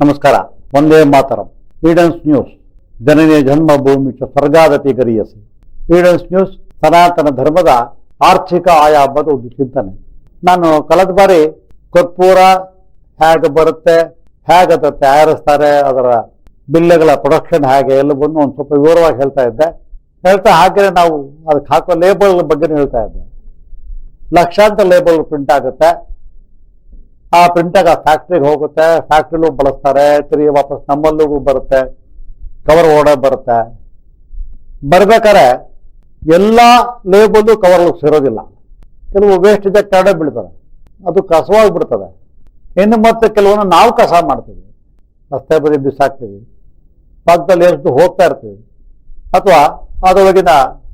ನಮಸ್ಕಾರ ಒಂದೇ ಮಾತರಂ. ಈಡನ್ಸ್ ನ್ಯೂಸ್ ಜನನೇ ಜನ್ಮಭೂಮಿ ಸ್ವರ್ಗಾದತಿ ಗರಿಯಸಿ. ಈಡನ್ಸ್ ನ್ಯೂಸ್ ಸನಾತನ ಧರ್ಮದ ಆರ್ಥಿಕ ಆಯಾಮದ ಒಂದು ಚಿಂತನೆ. ನಾನು ಕಳೆದ ಬಾರಿ ಕರ್ಪೂರ ಹೇಗೆ ಬರುತ್ತೆ ಹೇಗೆ ಅದರ ತಯಾರಿಸ್ತಾರೆ, ಅದರ ಬಿಲ್ಲೆಗಳ ಪ್ರೊಡಕ್ಷನ್ ಹೇಗೆ, ಎಲ್ಲವನ್ನು ಒಂದು ಸ್ವಲ್ಪ ವಿವರವಾಗಿ ಹೇಳ್ತಾ ಇದ್ದೆ. ಹೇಳ್ತಾ ಹಾಗೆ ನಾವು ಅದಕ್ಕೆ ಹಾಕೋ ಲೇಬಲ್ ಬಗ್ಗೆ ಹೇಳ್ತಾ ಇದ್ದೆ. ಲಕ್ಷಾಂತರ ಲೇಬಲ್ ಪ್ರಿಂಟ್ ಆಗುತ್ತೆ. ಆ ಪ್ರಿಂಟಾಗ ಫ್ಯಾಕ್ಟ್ರಿಗೆ ಹೋಗುತ್ತೆ ಫ್ಯಾಕ್ಟ್ರಿಲೂ ಬಳಸ್ತಾರೆ, ತಿರುಗಿ ವಾಪಸ್ ನಮ್ಮಲ್ಲೂ ಬರುತ್ತೆ ಕವರ್ ಓಡ ಬರುತ್ತೆ. ಬರ್ಬೇಕಾರೆ ಎಲ್ಲ ಲೇಬಲ್ಲು ಕವರ್ ಸೇರೋದಿಲ್ಲ ಕೆಲವು ವೇಸ್ಟ್ ಇದೆ ಕೆರಡೆ ಬೀಳ್ತದೆ. ಅದು ಕಸವಾಗಿ ಬಿಡ್ತದೆ. ಇನ್ನು ಮತ್ತೆ ಕೆಲವೊಂದು ನಾವು ಕಸ ಮಾಡ್ತೀವಿ. ರಸ್ತೆ ಬದಿ ಬಿಸಾಕ್ತೀವಿ. ಪಕ್ಕದಲ್ಲಿ ಎಷ್ಟು ಹೋಗ್ತಾ ಇರ್ತೀವಿ. ಅಥವಾ ಅದರೊಳಗಿನ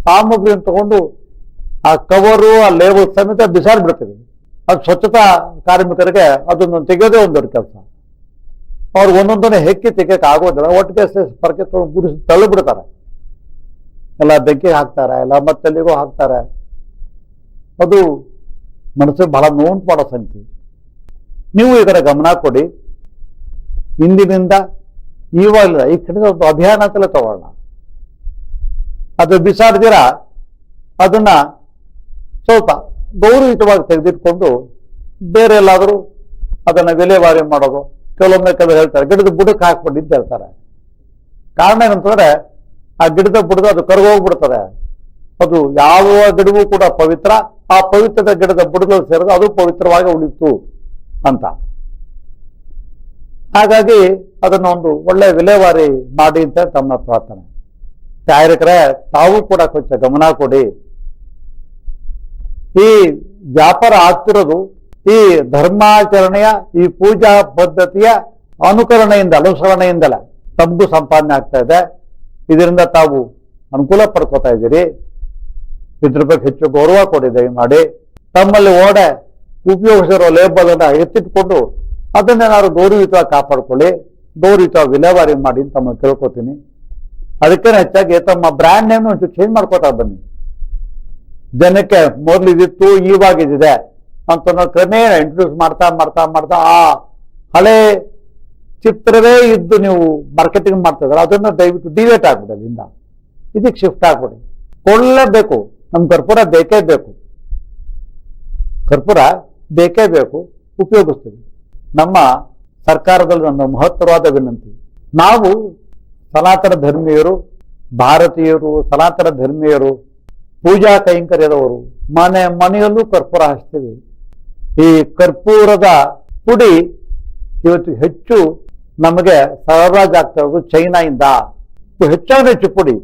ಸಾಮಗ್ರಿಯನ್ನು ತಗೊಂಡು ಆ ಕವರು ಆ ಲೇಬಲ್ ಸಮೇತ ಬಿಸಾಡ್ಬಿಡ್ತೀವಿ. ಅದು ಸ್ವಚ್ಛತಾ ಕಾರ್ಮಿಕರಿಗೆ ಅದನ್ನು ತೆಗೆಯೋದೇ ಒಂದು ದೊಡ್ಡ ಕೆಲಸ. ಅವ್ರಿಗೆ ಒಂದೊಂದನ್ನೇ ಹೆಕ್ಕಿ ತೆಗಿಯಕ್ಕೆ ಆಗೋದಿಲ್ಲ. ಒಟ್ಟಿಗೆ ಪರಕೆ ಗುಡಿಸಿ ತಳ್ಳಿಬಿಡ್ತಾರೆ ಎಲ್ಲ ಬೆಂಕಿ ಹಾಕ್ತಾರೆ, ಎಲ್ಲ ಮತ್ತೆಲ್ಲಿಗೂ ಹಾಕ್ತಾರೆ. ಅದು ಮನಸ್ಸಿಗೆ ಬಹಳ ನೋವು ಮಾಡೋ ಸಂಖ್ಯೆ ನೀವು ಇದರ ಗಮನ ಕೊಡಿ. ಇಂದಿನಿಂದ ಇವಾಗಲಿಲ್ಲ ಈ ಕಡೆ ಒಂದು ಅಭಿಯಾನ ಅಂತಲೇ ತಗೊಳ್ಳೋಣ ಅದು ಬಿಸಾಡ್ದಿರ, ಅದನ್ನ ಸ್ವಲ್ಪ ಗೌರವಯುತವಾಗಿ ತೆಗೆದಿಟ್ಕೊಂಡು ಬೇರೆ ಎಲ್ಲಾದರೂ ಅದನ್ನ ವಿಲೇವಾರಿ ಮಾಡೋದು. ಕೆಲವೊಮ್ಮೆ ಕೆಲವರು ಹೇಳ್ತಾರೆ, ಗಿಡದ ಬುಡಕ್ಕೆ ಹಾಕ್ಬಿಟ್ಟು ಅಂತ ಹೇಳ್ತಾರೆ. ಕಾರಣ ಏನಂತಂದ್ರೆ, ಆ ಗಿಡದ ಬುಡದ ಅದು ಕರಗೋಗ್ಬಿಡ್ತದೆ ಅದು ಯಾವ ಗಿಡವೂ ಕೂಡ ಪವಿತ್ರ, ಆ ಪವಿತ್ರದ ಗಿಡದ ಬುಡದಲ್ಲಿ ಸೇರಿದ ಅದು ಪವಿತ್ರವಾಗಿ ಉಳಿತು ಅಂತ. ಹಾಗಾಗಿ ಅದನ್ನು ಒಂದು ಒಳ್ಳೆ ವಿಲೇವಾರಿ ಮಾಡಿ ಅಂತ ತಮ್ಮ ಪ್ರಾರ್ಥನೆ. ತಯಾರಕರೇ ತಾವು ಕೂಡ ಕೊಂಚ ಗಮನ ಕೊಡಿ. ಈ ವ್ಯಾಪಾರ ಆಗ್ತಿರೋದು ಈ ಧರ್ಮಾಚರಣೆಯ, ಈ ಪೂಜಾ ಪದ್ಧತಿಯ ಅನುಕರಣೆಯಿಂದ, ಅನುಸರಣೆಯಿಂದಲೇ ತಮಗೂ ಸಂಪಾದನೆ ಆಗ್ತಾ ಇದೆ. ಇದರಿಂದ ತಾವು ಅನುಕೂಲ ಪಡ್ಕೋತಾ ಇದ್ದೀರಿ. ಇದ್ರ ಬಗ್ಗೆ ಹೆಚ್ಚು ಗೌರವ ಕೊಡಿ, ದಯಮಾಡಿ. ತಮ್ಮಲ್ಲಿ ಓಡೆ ಉಪಯೋಗಿಸಿರೋ ಲೇಬಲ್ ಅನ್ನ ಎತ್ತಿಟ್ಕೊಂಡು ಅದನ್ನೇನಾದ್ರು ಗೌರವಯುತವಾಗಿ ಕಾಪಾಡ್ಕೊಳ್ಳಿ. ಗೌರವಯುತವಾಗಿ ವಿಲೇವಾರಿ ಮಾಡಿ ಅಂತ ತಮ್ಮ ಕೇಳ್ಕೊತೀನಿ. ಅದಕ್ಕೇನೆ ಹೆಚ್ಚಾಗಿ ತಮ್ಮ ಬ್ರ್ಯಾಂಡ್ ನೇಮ್ ಒಂಚೂರು ಚೇಂಜ್ ಮಾಡ್ಕೋತಾ ಬನ್ನಿ. ಜನಕ್ಕೆ ಮೊದಲು ಇದಿತ್ತು ಇವಾಗ ಇದಿದೆ ಅಂತ ಕ್ರಮೇಣ ಇಂಟ್ರೊಡ್ಯೂಸ್ ಮಾಡ್ತಾ ಮಾಡ್ತಾ ಮಾಡ್ತಾ ಆ ಹಳೆ ಚಿತ್ರವೇ ಇದ್ದು ನೀವು ಮಾರ್ಕೆಟಿಂಗ್ ಮಾಡ್ತಾ ಇದ್ರೆ ಅದನ್ನ ದಯವಿಟ್ಟು ಡಿವೇಟ್ ಆಗ್ಬಿಡಿ ಅಲ್ಲಿಂದ. ಇದಕ್ಕೆ ಶಿಫ್ಟ್ ಆಗ್ಬಿಡಿ. ಕೊಳ್ಳೇಬೇಕು ನಮ್ಮ ಕರ್ಪೂರ ಬೇಕೇ ಬೇಕು. ಕರ್ಪೂರ ಬೇಕೇ ಬೇಕು, ಉಪಯೋಗಿಸ್ತೀವಿ. ನಮ್ಮ ಸರ್ಕಾರದಲ್ಲಿ ನನ್ನ ಮಹತ್ತರವಾದ ವಿನಂತಿ. ನಾವು ಸನಾತನ ಧರ್ಮೀಯರು, ಭಾರತೀಯರು, ಸನಾತನ ಧರ್ಮೀಯರು ಪೂಜಾ ಕೈಂಕರ್ಯದವರು, ಮನೆ, ಮನೆಯಲ್ಲೂ ಕರ್ಪೂರ ಹಚ್ತೀವಿ. ಈ ಕರ್ಪೂರದ ಪುಡಿ ಇವತ್ತು ಹೆಚ್ಚು ನಮಗೆ ಸರಬರಾಜು ಆಗ್ತಾ ಇರೋದು ಚೈನಾಯಿಂದ. ಇದು ಹೆಚ್ಚಾಗಿ ಹೆಚ್ಚು ಪುಡಿ.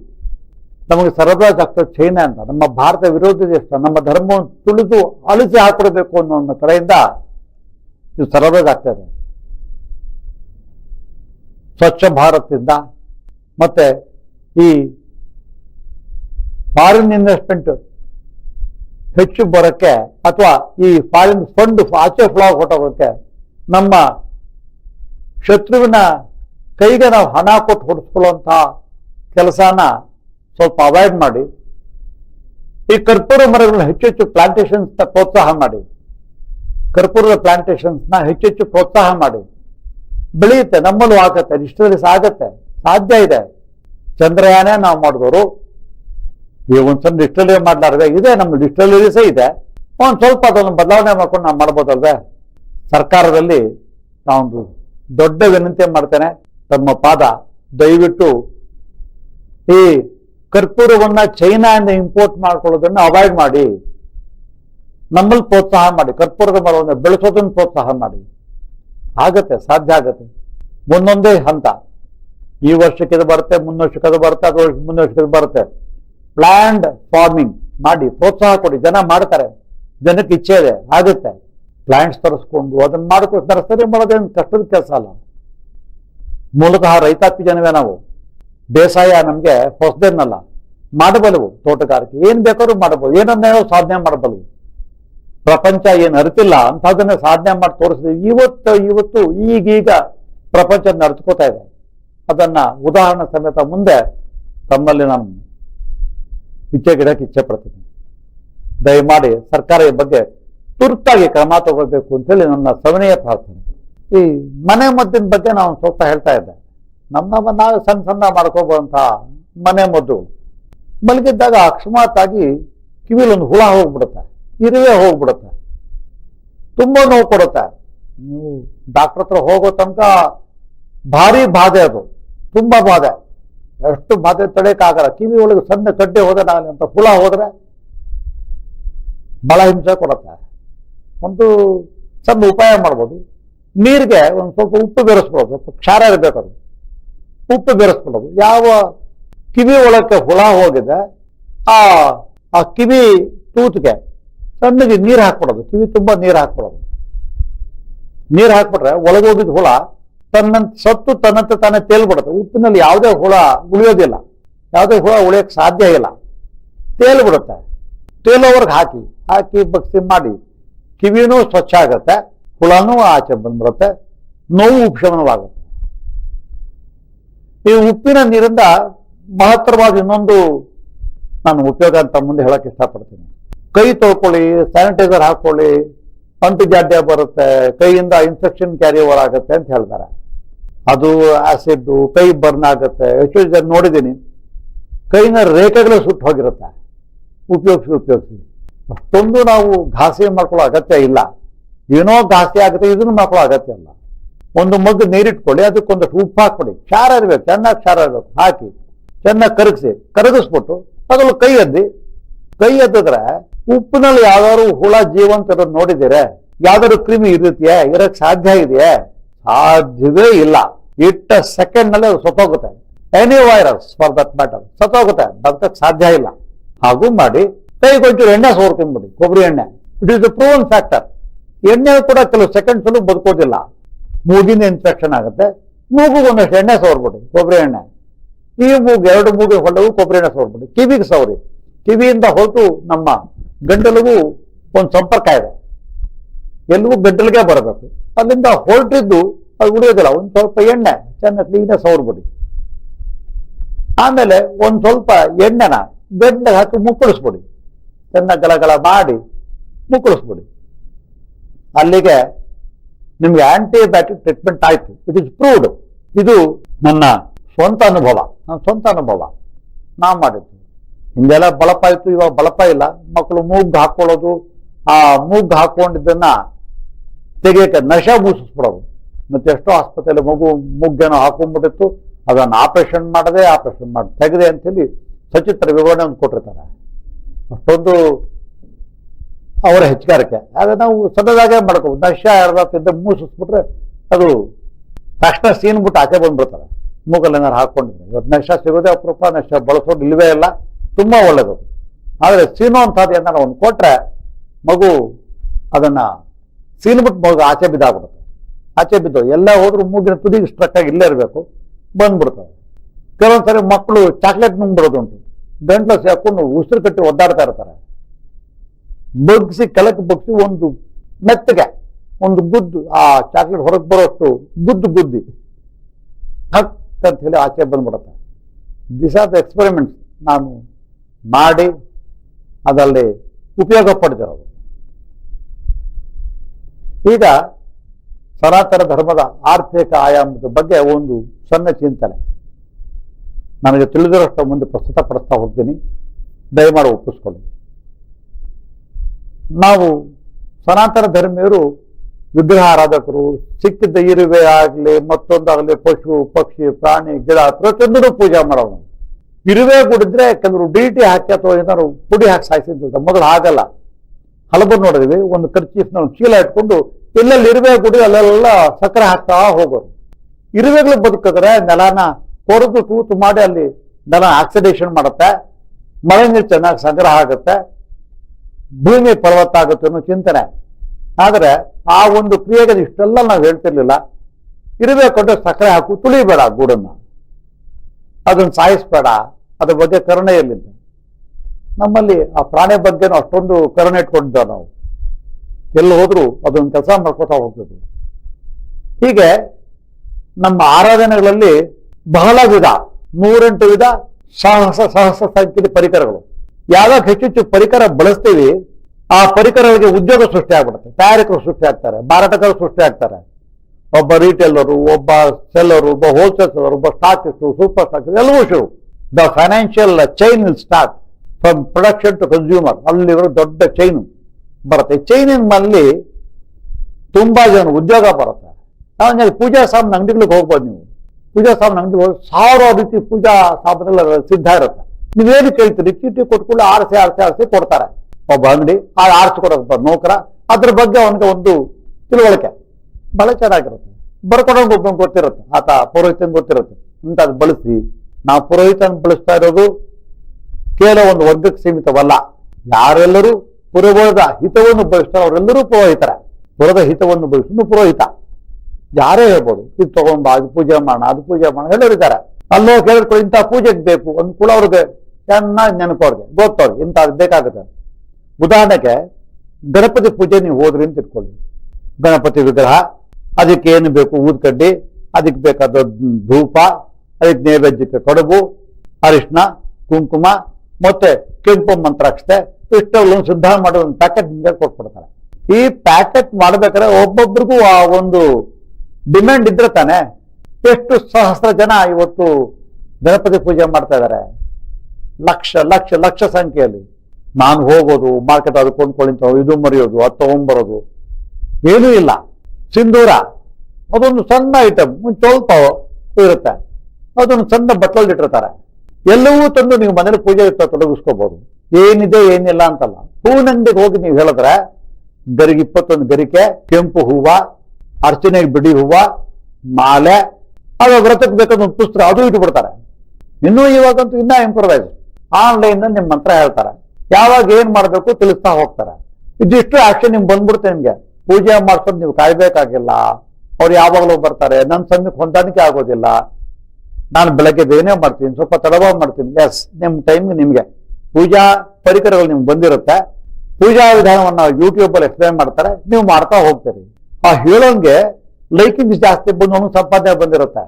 ನಮಗೆ ಸರಬರಾಜು ಆಗ್ತಾ ಇರೋದು ಚೈನಾ ಅಂತ. ನಮ್ಮ ಭಾರತ ವಿರೋಧಿ ದೇಶ, ನಮ್ಮ ಧರ್ಮವನ್ನು ತುಳಿದು ಅಳಿಸಿ ಹಾಕೊಡ್ಬೇಕು ಅನ್ನೋ ಕಡೆಯಿಂದ ಇದು ಸರಬರಾಜು ಆಗ್ತಾ ಇದೆ. ಸ್ವಚ್ಛ ಭಾರತದಿಂದ ಮತ್ತೆ ಈ ಫಾರಿನ್ ಇನ್ವೆಸ್ಟ್ಮೆಂಟ್ ಹೆಚ್ಚು ಬರೋಕ್ಕೆ ಅಥವಾ ಈ ಫಾರಿನ್ ಫಂಡ್ ಆಚೆ ಫ್ಲೋ ಹೊಟ್ಟೋಗೋಕ್ಕೆ ನಮ್ಮ ಶತ್ರುವಿನ ಕೈಗೆ ನಾವು ಹಣ ಕೊಟ್ಟು ಹೊಡೆಸ್ಕೊಳ್ಳುವಂಥ ಕೆಲಸನ ಸ್ವಲ್ಪ ಅವಾಯ್ಡ್ ಮಾಡಿ. ಈ ಕರ್ಪೂರ ಮರಗಳನ್ನ ಹೆಚ್ಚೆಚ್ಚು ಹೆಚ್ಚು ಪ್ಲಾಂಟೇಶನ್ಸ್ ಪ್ರೋತ್ಸಾಹ ಮಾಡಿ. ಕರ್ಪೂರದ ಪ್ಲಾಂಟೇಶನ್ಸ್ನ ಹೆಚ್ಚೆಚ್ಚು ಪ್ರೋತ್ಸಾಹ ಮಾಡಿ. ಬೆಳೆಯುತ್ತೆ, ನಮ್ಮಲ್ಲೂ ಆಗತ್ತೆ ಡಿಸ್ಟಲರೀಸ್ ಆಗತ್ತೆ ಸಾಧ್ಯ ಇದೆ. ಚಂದ್ರಯಾನೇ ನಾವು ಮಾಡಿದವರು ಈ ಒಂದ್ಸಲ ಡಿಸ್ಟಲರಿ ಮಾಡ್ಲಾರ್ದೆ, ಇದೆ ನಮ್ಮ ಡಿಸ್ಟಲರೀಸೇ ಇದೆ. ಒಂದ್ ಸ್ವಲ್ಪ ಅದನ್ನು ಬದಲಾವಣೆ ಮಾಡ್ಕೊಂಡು ನಾವು ಮಾಡ್ಬೋದಲ್ವೇ? ಸರ್ಕಾರದಲ್ಲಿ ನಾವೊಂದು ದೊಡ್ಡ ವಿನಂತಿ ಮಾಡ್ತೇನೆ, ತಮ್ಮ ಪಾದ. ದಯವಿಟ್ಟು ಈ ಕರ್ಪೂರವನ್ನ ಚೈನಾದಿಂದ ಇಂಪೋರ್ಟ್ ಮಾಡ್ಕೊಳ್ಳೋದನ್ನ ಅವಾಯ್ಡ್ ಮಾಡಿ. ನಮ್ಮಲ್ಲಿ ಪ್ರೋತ್ಸಾಹ ಮಾಡಿ, ಕರ್ಪೂರದ ಮರವನ್ನು ಬೆಳೆಸೋದನ್ನು ಪ್ರೋತ್ಸಾಹ ಮಾಡಿ. ಆಗತ್ತೆ, ಸಾಧ್ಯ ಆಗತ್ತೆ. ಒಂದೊಂದೇ ಹಂತ. ಈ ವರ್ಷಕ್ಕೆ ಬರುತ್ತೆ, ಮುಂದಿನ ವರ್ಷಕ್ಕೆ ಬರುತ್ತೆ, ಅದು ಮುಂದಿನ ವರ್ಷಕ್ಕೆ ಬರುತ್ತೆ. ಪ್ಲ್ಯಾಂಡ್ ಫಾರ್ಮಿಂಗ್ ಮಾಡಿ, ಪ್ರೋತ್ಸಾಹ ಕೊಡಿ. ಜನ ಮಾಡ್ತಾರೆ. ಜನಕ್ಕೆ ಇಚ್ಛೆ ಇದೆ, ಆಗುತ್ತೆ. ಪ್ಲಾಂಟ್ಸ್ ತರಿಸ್ಕೊಂಡು ಅದನ್ನ ಮಾಡ್ಕೊಂಡು ನರ್ಸರಿ ಮಾಡೋದೇನು ಕಷ್ಟದ ಕೆಲಸ ಅಲ್ಲ. ಮೂಲತಃ ರೈತಾಪಿ ಜನವೇ ನಾವು. ಬೇಸಾಯ ನಮಗೆ ಹೊಸದೇನಲ್ಲ ಮಾಡಬಲ್ಲವು ತೋಟಗಾರಿಕೆ. ಏನು ಬೇಕಾದ್ರೂ ಮಾಡಬಹುದು ಏನನ್ನೇನೋ ಸಾಧನೆ ಮಾಡಬಲ್ಲವು ಪ್ರಪಂಚ ಏನು ಅರಿತಿಲ್ಲ ಅಂಥದನ್ನ ಸಾಧನೆ ಮಾಡಿ ತೋರಿಸಿದ್ವಿ. ಇವತ್ತು ಇವತ್ತು ಈಗೀಗ ಪ್ರಪಂಚ ನಡ್ಸ್ಕೋತಾ ಇದೆ. ಅದನ್ನ ಉದಾಹರಣೆ ಸಮೇತ ಮುಂದೆ ತಮ್ಮಲ್ಲಿ ನಾನು ಇಚ್ಛೆ ಗಿಡಕ್ಕೆ ಇಚ್ಛೆ ಪಡ್ತೀನಿ. ದಯಮಾಡಿ ಸರ್ಕಾರ ಈ ಬಗ್ಗೆ ತುರ್ತಾಗಿ ಕ್ರಮ ತಗೋಬೇಕು ಅಂತೇಳಿ ನನ್ನ ಸವನೆಯ ಪ್ರಾರ್ಥನೆ. ಈ ಮನೆ ಮದ್ದಿನ ಬಗ್ಗೆ ನಾನು ಸ್ವಲ್ಪ ಹೇಳ್ತಾ ಇದ್ದೆ. ನಮ್ಮ ನಾವು ಸಣ್ಣ ಸಣ್ಣ ಮಾಡ್ಕೋಬಂತ ಮನೆ ಮದ್ದು. ಮಲಗಿದ್ದಾಗ ಅಕಸ್ಮಾತ್ ಆಗಿ ಕಿವಿಲೊಂದು ಹುಳ ಹೋಗ್ಬಿಡುತ್ತೆ. ಇರುವೆ ಹೋಗ್ಬಿಡುತ್ತೆ. ತುಂಬ ನೋವು ಕೊಡುತ್ತೆ. ನೀವು ಡಾಕ್ಟರ್ ಹತ್ರ ಹೋಗೋ ತನಕ ಭಾರಿ ಬಾಧೆ ಅದು. ತುಂಬಾ ಬಾಧೆ. ಎಷ್ಟು ಮಾತೆ ತಡೆಯೋಕ್ಕಾಗಲ್ಲ. ಕಿವಿ ಒಳಗೆ ಸಣ್ಣ ಕಡ್ಡೆ ಹೋದ್ರೆ ಅಂತ ಹುಳ ಹೋದ್ರೆ ಬಹಳ ಹಿಂಸೆ ಕೊಡುತ್ತೆ. ಒಂದು ಸಣ್ಣ ಉಪಾಯ ಮಾಡ್ಬೋದು. ನೀರಿಗೆ ಒಂದು ಸ್ವಲ್ಪ ಉಪ್ಪು ಬೆರೆಸ್ಬೋದು. ಸ್ವಲ್ಪ ಕ್ಷಾರ ಇರಬೇಕದು ಉಪ್ಪು ಬೆರೆಸ್ಬಿಡೋದು ಯಾವ ಕಿವಿ ಒಳಕ್ಕೆ ಹುಳ ಹೋಗಿದೆ, ಆ ಆ ಕಿವಿ ತೂತಿಗೆ ಸಣ್ಣಗೆ ನೀರು ಹಾಕ್ಬಿಡೋದು. ಕಿವಿ ತುಂಬ ನೀರು ಹಾಕ್ಬಿಡೋದು. ನೀರು ಹಾಕ್ಬಿಟ್ರೆ ಒಳಗೋಗಿದ್ದ ಹುಳ ತನ್ನಂತ ಸತ್ತು ತನ್ನಂತ ತಾನೇ ತೇಲ್ಬಿಡುತ್ತೆ ಉಪ್ಪಿನಲ್ಲಿ ಯಾವುದೇ ಹುಳ ಉಳಿಯೋದಿಲ್ಲ. ಯಾವುದೇ ಹುಳ ಉಳಿಯಕ್ಕೆ ಸಾಧ್ಯ ಇಲ್ಲ. ತೇಲ್ಬಿಡುತ್ತೆ ತೇಲೋವ್ರಿಗೆ ಹಾಕಿ. ಹಾಕಿ ಬಗ್ಸಿ ಮಾಡಿ. ಕಿವಿನೂ ಸ್ವಚ್ಛ ಆಗುತ್ತೆ. ಹುಳನೂ ಆಚೆ ಬಂದ್ಬಿಡುತ್ತೆ. ನೋವು ಉಪಶಮನವಾಗುತ್ತೆ. ಈ ಉಪ್ಪಿನ ನೀರಿಂದ ಮಹತ್ತರವಾದ ಇನ್ನೊಂದು ನಾನು ಉಪಯೋಗ ಅಂತ ಮುಂದೆ ಹೇಳಕ್ ಇಷ್ಟಪಡ್ತೀನಿ. ಕೈ ತೊಳ್ಕೊಳ್ಳಿ ಸ್ಯಾನಿಟೈಸರ್ ಹಾಕೊಳ್ಳಿ ಅಂಟು ಜಾಡ್ಯ ಬರುತ್ತೆ. ಕೈಯಿಂದ ಇನ್ಫೆಕ್ಷನ್ ಕ್ಯಾರಿ ಓವರ್ ಆಗುತ್ತೆ ಅಂತ ಹೇಳ್ತಾರೆ. ಅದು ಆಸಿಡ್ ಕೈ ಬರ್ನ್ ಆಗುತ್ತೆ ಎಷ್ಟು ಜನ ನೋಡಿದ್ದೀನಿ. ಕೈನ ರೇಖೆಗಳು ಸುಟ್ಟು ಹೋಗಿರುತ್ತೆ. ಉಪಯೋಗಿಸಿ ಉಪಯೋಗಿಸಿ. ಅಷ್ಟೊಂದು ನಾವು ಘಾಸಿ ಮಾಡ್ಕೊಳ್ಳೋ ಅಗತ್ಯ ಇಲ್ಲ. ಏನೋ ಘಾಸಿ ಆಗುತ್ತೆ, ಇದನ್ನು ಮಾಡ್ಕೊಳ್ಳೋ ಅಗತ್ಯ ಇಲ್ಲ. ಒಂದು ಮಗ್ಗು ನೀರಿಟ್ಕೊಳ್ಳಿ ಅದಕ್ಕೊಂದಷ್ಟು ಉಪ್ಪು ಹಾಕ್ಕೊಳ್ಳಿ ಕ್ಷಾರ ಇರಬೇಕು, ಚೆನ್ನಾಗಿ ಕ್ಷಾರ ಇರಬೇಕು. ಹಾಕಿ, ಚೆನ್ನಾಗಿ ಕರಗಿಸಿ, ಕರಗಿಸ್ಬಿಟ್ಟು ಅದನ್ನು ಕೈ ಎದ್ದಿ, ಕೈ ಎದ್ದಿದ್ರೆ ಉಪ್ಪಿನಲ್ಲಿ ಯಾವ್ದಾದ್ರು ಹುಳ, ಜೀವಂತ ನೋಡಿದ್ದೀರೆ? ಯಾವ್ದಾದ್ರು ಕ್ರಿಮಿ ಇರುತ್ತೆಯೇ ಇರಕ್ಕೆ ಸಾಧ್ಯ ಇದೆಯೇ? ಸಾಧ್ಯವೇ ಇಲ್ಲ. ಇಟ್ಟ ಸೆಕೆಂಡ್ನಲ್ಲಿ ಅದು ಸತ್ತೋಗುತ್ತೆ. Any virus for that matter ಸತ್ತೋಗುತ್ತೆ. ಬದುಕಕ್ ಸಾಧ್ಯ ಇಲ್ಲ. ಹಾಗೂ ಮಾಡಿ ಕೈಗೊಂಚೂರು ಎಣ್ಣೆ ಸೋರ್ಕೊಂಡ್ಬಿಡಿ ಕೊಬ್ಬರಿ ಎಣ್ಣೆ. It is the proven factor ಎಣ್ಣೆ ಕೂಡ ಕೆಲವು ಸೆಕೆಂಡ್ಸ್ ಅಲ್ಲೂ ಬದುಕೋದಿಲ್ಲ. ಮೂಗಿನ ಇನ್ಫೆಕ್ಷನ್ ಆಗುತ್ತೆ. ಮೂಗು ಒಂದಷ್ಟು ಎಣ್ಣೆ ಸೋರ್ಬಿಡಿ, ಕೊಬ್ಬರಿ ಎಣ್ಣೆ. ಈ ಮೂಗು, ಎರಡು ಮೂಗಿನ ಹೊಲವು ಕೊಬ್ಬರಿ ಎಣ್ಣೆ ಸೋರ್ಬಿಡಿ. ಕಿವಿಗೆ ಸೌರಿ ಕಿವಿಯಿಂದ ಹೊರತು ನಮ್ಮ ಗಂಟಲಿಗೂ ಒಂದು ಸಂಪರ್ಕ ಇದೆ. ಎಲ್ಲವೂ ಗಂಟಲಿಗೆ ಬರಬೇಕು. ಅಲ್ಲಿಂದ ಹೊರಟಿದ್ದು ಅದು ಉಳಿಯೋದಿಲ್ಲ. ಒಂದು ಸ್ವಲ್ಪ ಎಣ್ಣೆ, ಚೆನ್ನಾಗಿ ಕ್ಲೀನಾಗಿ ಸವರ್ಬಿಡಿ. ಆಮೇಲೆ ಒಂದು ಸ್ವಲ್ಪ ಎಣ್ಣೆನ ಗಂಟೆಗೆ ಹಾಕಿ ಮುಕ್ಕಳಿಸ್ಬಿಡಿ. ಚೆನ್ನಾಗಿ ಗಲಗಲ ಮಾಡಿ ಮುಕ್ಕಳಿಸ್ಬಿಡಿ. ಅಲ್ಲಿಗೆ ನಿಮ್ಗೆ ಆಂಟಿಬಯೋಟಿಕ್ ಟ್ರೀಟ್ಮೆಂಟ್ ಆಯಿತು. ಇಟ್ ಇಸ್ ಪ್ರೂವ್ಡ್ ಇದು ನನ್ನ ಸ್ವಂತ ಅನುಭವ. ನನ್ನ ಸ್ವಂತ ಅನುಭವ. ನಾ ಮಾಡಿದ್ದು. ಹಿಂದೆಲ್ಲ ಬಳಪ ಇತ್ತು, ಇವಾಗ ಬಳಪ ಇಲ್ಲ. ಮಕ್ಕಳು ಮೂಗ್ ಹಾಕೊಳ್ಳೋದು. ಆ ಮೂಗ್ ಹಾಕೊಂಡಿದ್ದನ್ನ ತೆಗಿಯಕ್ಕೆ ನಶ ಮೂಸಿಸ್ಬಿಡೋದು ಮತ್ತೆ ಎಷ್ಟೋ ಆಸ್ಪತ್ರೆಯಲ್ಲಿ ಮಗು ಮುಗ್ಗೇನೋ ಹಾಕೊಂಡ್ಬಿಟ್ಟಿತ್ತು ಅದನ್ನು ಆಪರೇಷನ್ ಮಾಡದೆ ಆಪರೇಷನ್ ಮಾಡಿ, ತೆಗೆದೆ ಅಂತೇಳಿ ಸಚಿತ್ರ ವಿವರಣೆ ಒಂದು ಕೊಟ್ಟಿರ್ತಾರೆ. ಅಷ್ಟೊಂದು ಅವರ ಹೆಚ್ಚುಗಾರಿಕೆ ಆದರೆ ನಾವು ಸಣ್ಣದಾಗೆ ಮಾಡ್ಕೋಬೋದು. ನಶ ತಿಂದ ಮೂಸಿಸ್ಬಿಟ್ರೆ ಅದು ತಕ್ಷಣ ಸೀನ್ಬಿಟ್ಟು ಆಚೆ ಬಂದ್ಬಿಡ್ತಾರೆ. ಮೂಗಲ್ಲಿ ಏನಾರು ಹಾಕೊಂಡಿದ್ರೆ. ಇವತ್ತು ನಶ ಸಿಗೋದೇ ಅಪರೂಪ, ನಶ ಬಳಸೋದು ಇಲ್ಲವೇ ಇಲ್ಲ, ತುಂಬ ಒಳ್ಳೇದು. ಆದರೆ ಸೀನು ಅಂತದ್ದು ಏನಾರ ಒಂದು ಕೊಟ್ಟರೆ ಮಗು ಅದನ್ನು ಸೀನ್ ಬಿಟ್ಟು ಮಗು ಆಚೆ ಬಿದ್ದಾಗ್ಬಿಡುತ್ತೆ. ಆಚೆ ಬಿದ್ದವು. ಎಲ್ಲ ಹೋದ್ರೂ ಮೂಗಿನ ತುದಿಗೆ ಸ್ಟ್ರಕ್ ಆಗಿ ಇಲ್ಲೇ ಇರಬೇಕು. ಬಂದ್ಬಿಡ್ತಾವೆ ಕೆಲವೊಂದ್ಸರಿ ಮಕ್ಕಳು ಚಾಕ್ಲೇಟ್ ನುಂಗ್ಬಿಡೋದುಂಟು. ಗಂಟ್ಲು ಹಾಕೊಂಡು ಉಸಿರು ಕಟ್ಟಿ ಒದ್ದಾಡ್ತಾ ಇರ್ತಾರೆ. ಬಗ್ಸಿ, ಕೆಳಕ್ಕೆ ಬಗ್ಸಿ ಒಂದು ಮೆತ್ತಗೆ, ಒಂದು ಗುದ್ದು, ಆ ಚಾಕ್ಲೇಟ್ ಹೊರಗೆ ಬರೋಷ್ಟು ಗುದ್ದು ಗುದ್ದಿ. ಹಕ್ ಅಂತ ಹೇಳಿ ಆಚೆ ಬಂದ್ಬಿಡುತ್ತೆ. ದಿಸ್ ಆರ್ ದ ಎಕ್ಸ್ಪೆರಿಮೆಂಟ್ಸ್ ನಾನು ಮಾಡಿ ಅದರಲ್ಲಿ ಉಪಯೋಗ ಪಡೆದಿರೋದು ಈಗ ಸನಾತನ ಧರ್ಮದ ಆರ್ಥಿಕ ಆಯಾಮದ ಬಗ್ಗೆ ಒಂದು ಸಣ್ಣ ಚಿಂತನೆ. ನನಗೆ ತಿಳಿದಿರೋಷ್ಟು ಮುಂದೆ ಪ್ರಸ್ತುತಪಡಿಸ್ತಾ ಹೋಗ್ತೀನಿ. ದಯಮಾಡಿ ಒಪ್ಪಿಸ್ಕೊಳ್ಳಿ. ನಾವು ಸನಾತನ ಧರ್ಮೀಯರು ವಿಗ್ರಹ ಆರಾಧಕರು ಸಿಕ್ಕಿದ್ದ ಇರುವೆ ಆಗಲಿ, ಮತ್ತೊಂದಾಗಲಿ ಪಶು, ಪಕ್ಷಿ, ಪ್ರಾಣಿ, ಗಿಡ, ಪ್ರತಿಯೊಂದನ್ನು ಪೂಜೆ ಮಾಡೋದು ಇರುವೆ ಗುಡಿದ್ರೆ ಕೆಲವರು ಡಿಟಿ ಹಾಕಿ ಅಥವಾ ಏನಾದ್ರು ಪುಡಿ ಹಾಕಿ ಸಾಯಿಸಿದ್ದ ಮೊದಲು ಆಗಲ್ಲ ಹಲಬರು ನೋಡಿದ್ವಿ, ಒಂದು ಒಂದು ಚೀಲ ಇಟ್ಕೊಂಡು ಎಲ್ಲೆಲ್ಲಿ ಇರುವೆ ಗುಡಿ ಅಲ್ಲೆಲ್ಲ ಸಕ್ಕರೆ ಹಾಕ್ತಾ ಹೋಗೋದು ಇರುವೆಗಳು ಬದುಕಿದ್ರೆ ನೆಲನ ಕೊರೆದು ತೂತು ಮಾಡಿ ಅಲ್ಲಿ ನೆಲ ಆಕ್ಸಿಡೇಷನ್ ಮಾಡುತ್ತೆ. ಮಳೆ ನೀರು ಚೆನ್ನಾಗಿ ಸಂಗ್ರಹ ಆಗುತ್ತೆ. ಭೂಮಿ ಫಲವತ್ತ ಆಗುತ್ತೆ ಅನ್ನೋ ಚಿಂತನೆ. ಆದರೆ ಆ ಒಂದು ಕ್ರಿಯೆಗೆ ಇಷ್ಟೆಲ್ಲ ನಾವು ಹೇಳ್ತಿರ್ಲಿಲ್ಲ. ಇರುವೆ ಕೊಟ್ಟು ಸಕ್ಕರೆ ಹಾಕು ತುಳಿಬೇಡ ಗೂಡನ್ನ. ಅದನ್ನು ಸಾಯಿಸ್ಬೇಡ. ಅದ್ರ ಬಗ್ಗೆ ಕರುಣೆ ಇರಲಿಲ್ಲ ನಮ್ಮಲ್ಲಿ ಆ ಪ್ರಾಣಿ ಬಗ್ಗೆನೂ ಅಷ್ಟೊಂದು ಕರುಣೆ ಇಟ್ಕೊಂಡಿದ್ದೇವೆ ನಾವು. ಎಲ್ಲಿ ಹೋದ್ರು ಅದೊಂದು ಕೆಲಸ ಮಾಡ್ಕೋತಾ ಹೋಗ್ತದೆ. ಹೀಗೆ ನಮ್ಮ ಆರಾಧನೆಗಳಲ್ಲಿ ಬಹಳ ವಿಧ, ನೂರೆಂಟು ವಿಧ ಸಾಹಸ ಸಾಹಸ ಸಂಖ್ಯೆಯ ಪರಿಕರಗಳು. ಯಾವಾಗ ಹೆಚ್ಚೆಚ್ಚು ಪರಿಕರ ಬಳಸ್ತೀವಿ, ಆ ಪರಿಕರಗಳಿಗೆ ಉದ್ಯೋಗ ಸೃಷ್ಟಿ ಆಗ್ಬಿಡುತ್ತೆ. ತಯಾರಕರು ಸೃಷ್ಟಿ ಆಗ್ತಾರೆ ಮಾರಾಟಕರು ಸೃಷ್ಟಿ ಆಗ್ತಾರೆ. ಒಬ್ಬ ರೀಟೇಲರು ಒಬ್ಬ ಸೆಲ್ಲರು ಒಬ್ಬ ಹೋಲ್ಸೇಲ್ ಸೆಲ್ಲರ್ ಒಬ್ಬ ಸ್ಟಾಕಿಸ್ಟು ಸೂಪರ್ ಸ್ಟಾಕ್ ಎಲ್ಲವೂ ಶುರು. The financial chain will start from production to consumer ಅಲ್ಲಿರೋ ದೊಡ್ಡ ಚೈನ್ ಬರುತ್ತೆ. ಚೈನಿನಲ್ಲಿ ತುಂಬಾ ಜನ ಉದ್ಯೋಗ ಬರುತ್ತೆ. ನಾವು ಪೂಜಾ ಸಾಮಾನು ಅಂಗಡಿಗಳಿಗೆ ಹೋಗ್ಬೋದು ನೀವು. ಪೂಜಾ ಸಾಮಾನು ಅಂಗಡಿ ಹೋಗಿ ಸಾವಿರ ರೀತಿ ಪೂಜಾ ಸಾಮಾನೆಲ್ಲ ಸಿದ್ಧ ಇರುತ್ತೆ. ನೀವೇನು ಕೇಳ್ತೀರಿ? ಚೀಟಿ ಕೊಟ್ಕೊಂಡು ಆರಿಸಿ ಆರಿಸಿ ಆರಿಸಿ ಕೊಡ್ತಾರೆ. ಒಬ್ಬ ಅಂಗಡಿ, ಆ ಆರಿಸಿ ಕೊಡೋದು ನೌಕರ, ಅದ್ರ ಬಗ್ಗೆ ಅವನಿಗೆ ಒಂದು ತಿಳುವಳಿಕೆ. ಬಹಳ ಚೆನ್ನಾಗಿರುತ್ತೆ. ಬರ್ಕೊಡೋಂಗೆ ಒಬ್ಬ ಗೊತ್ತಿರುತ್ತೆ. ಆತ ಪುರೋಹಿತನ ಗೊತ್ತಿರುತ್ತೆ. ಅದು ಬಳಸಿ. ನಾವು ಪುರೋಹಿತನ ಬಳಸ್ತಾ ಇರೋದು ಕೇವಲ ಒಂದು ವರ್ಗಕ್ಕೆ ಸೀಮಿತವಲ್ಲ. ಯಾರೆಲ್ಲರೂ ಪುರವರದ ಹಿತವನ್ನು ಬಯಸ್ತಾರೆ ಅವರೆಲ್ಲರೂ ಪುರೋಹಿತರ. ಪುರದ ಹಿತವನ್ನು ಬಯಸುವುದು ಪುರೋಹಿತ. ಯಾರೇ ಹೇಳ್ಬೋದು, ಇದು ತಗೊಂಬ ಅದು ಪೂಜೆ ಮಾಡೋಣ, ಅದು ಪೂಜೆ ಮಾಡೋಣ, ಎಲ್ಲರೂ ಇದ್ದಾರೆ. ಅಲ್ಲೋ ಕೇಳಿದ್ರು ಇಂಥ ಪೂಜೆಗೆ ಬೇಕು ಕುಳ ಅವ್ರಿಗೆ ಚೆನ್ನಾಗಿ ನೆನಪವ್ರಿಗೆ ಗೊತ್ತವ್ರಿಗೆ ಇಂಥ ಬೇಕಾಗುತ್ತೆ. ಉದಾಹರಣೆಗೆ, ಗಣಪತಿ ಪೂಜೆ ನೀವು ಹೋದ್ರಿ ಅಂತ ಇಟ್ಕೊಳ್ಳಿ. ಗಣಪತಿ ವಿಗ್ರಹ, ಅದಕ್ಕೆ ಏನು ಬೇಕು? ಊದ್ಕಡ್ಡಿ, ಅದಕ್ಕೆ ಬೇಕಾದ ಧೂಪ, ಅದಕ್ಕೆ ನೈವೇದ್ಯಕ್ಕೆ ಕಡುಬು ಅರಿಶಿನ ಕುಂಕುಮ, ಮತ್ತೆ ಕೆಂಪು ಮಂತ್ರಾಕ್ಷತೆ ಇಷ್ಟೆಲ್ಲ ಶುದ್ಧ ಒಂದು ಪ್ಯಾಕೆಟ್ ಕೊಟ್ಬಿಡ್ತಾರೆ. ಈ ಪ್ಯಾಕೆಟ್ ಮಾಡ್ಬೇಕಾದ್ರೆ ಒಬ್ಬೊಬ್ರಿಗೂ ಆ ಒಂದು ಡಿಮ್ಯಾಂಡ್ ಇದ್ರೆ ತಾನೆ ಎಷ್ಟು ಸಹಸ್ರ ಜನ ಇವತ್ತು ಗಣಪತಿ ಪೂಜೆ ಮಾಡ್ತಾ ಇದ್ದಾರೆ? ಲಕ್ಷ ಲಕ್ಷ ಲಕ್ಷ ಸಂಖ್ಯೆಯಲ್ಲಿ. ನಾನು ಹೋಗೋದು ಮಾರ್ಕೆಟ್ ಅದು ಕೊಂಡ್ಕೊಳ್ಳಿ ಇದು ಮರೆಯೋದು, ಅದು ತಗೊಂಡ್ಬರೋದು. ಏನೂ ಇಲ್ಲ. ಸಿಂಧೂರ, ಅದೊಂದು ಸಣ್ಣ ಐಟಮ್ ಒಂದು ಸ್ವಲ್ಪ ಇರುತ್ತೆ. ಅದೊಂದು ಸಣ್ಣ ಬಟ್ಟಲಲ್ಲಿ ಇಟ್ಟಿರ್ತಾರೆ ಎಲ್ಲವೂ ತಂದು ನೀವು ಮನೇಲಿ ಪೂಜೆ ತೊಡಗಿಸ್ಕೋಬಹುದು ಏನಿದೆ, ಏನಿಲ್ಲ ಅಂತಲ್ಲ. ಹೂವಿನ ಅಂಗಡಿಗೆ ಹೋಗಿ ನೀವು ಹೇಳಿದ್ರೆ, ಗರಿಗೆ ಇಪ್ಪತ್ತೊಂದು ಗರಿಕೆ, ಕೆಂಪು ಹೂವ ಅರ್ಚನೆಗೆ ಬಿಡಿ ಹೂವ, ಮಾಲೆ, ಅದು ವ್ರತಕ್ಕೆ ಬೇಕಾದ ಒಂದು ಪುಸ್ತಕ, ಅದು ಇಟ್ಬಿಡ್ತಾರೆ. ಇನ್ನೂ ಇವಾಗಂತೂ ಇನ್ನೂ ಇಂಪ್ರೂವೈಸ್ ಆನ್ಲೈನ್ ನಿಮ್ಮ ಮಂತ್ರ ಹೇಳ್ತಾರೆ. ಯಾವಾಗ ಏನ್ ಮಾಡಬೇಕು ತಿಳಿಸ್ತಾ ಹೋಗ್ತಾರೆ. ಇದಿಷ್ಟು ಆಕ್ಷನ್ ನಿಮ್ಗೆ ಬಂದ್ಬಿಡುತ್ತೆ ನಿಮ್ಗೆ. ಪೂಜೆ ಮಾಡ್ಕೊಂಡು ನೀವು ಕಾಯ್ಬೇಕಾಗಿಲ್ಲ. ಅವ್ರು ಯಾವಾಗಲೂ ಬರ್ತಾರೆ ನನ್ನ ಸಮಯಕ್ಕೆ ಹೊಂದಾಣಿಕೆ ಆಗೋದಿಲ್ಲ. ನಾನು ಬೆಳಗ್ಗೆ ಬೇನೆ ಮಾಡ್ತೀನಿ, ಸ್ವಲ್ಪ ತಡವಾಗಿ ಮಾಡ್ತೀನಿ. ಎಸ್ ನಿಮ್ಮ ಟೈಮ್ ನಿಮ್ಗೆ. ಪೂಜಾ ಪರಿಕರಗಳು ನಿಮ್ಗೆ ಬಂದಿರುತ್ತೆ. ಪೂಜಾ ವಿಧಾನವನ್ನು ಯೂಟ್ಯೂಬ್ ಅಲ್ಲಿ ಎಕ್ಸ್ಪ್ಲೈನ್ ಮಾಡ್ತಾರೆ. ನೀವು ಮಾಡ್ತಾ ಹೋಗ್ತೀರಿ. ಆ ಹೇಳೋಂಗೆ ಲೈಕಿಂಗ್ ಜಾಸ್ತಿ ಬಂದು ಅವನು ಸಂಪಾದನೆ ಬಂದಿರುತ್ತೆ.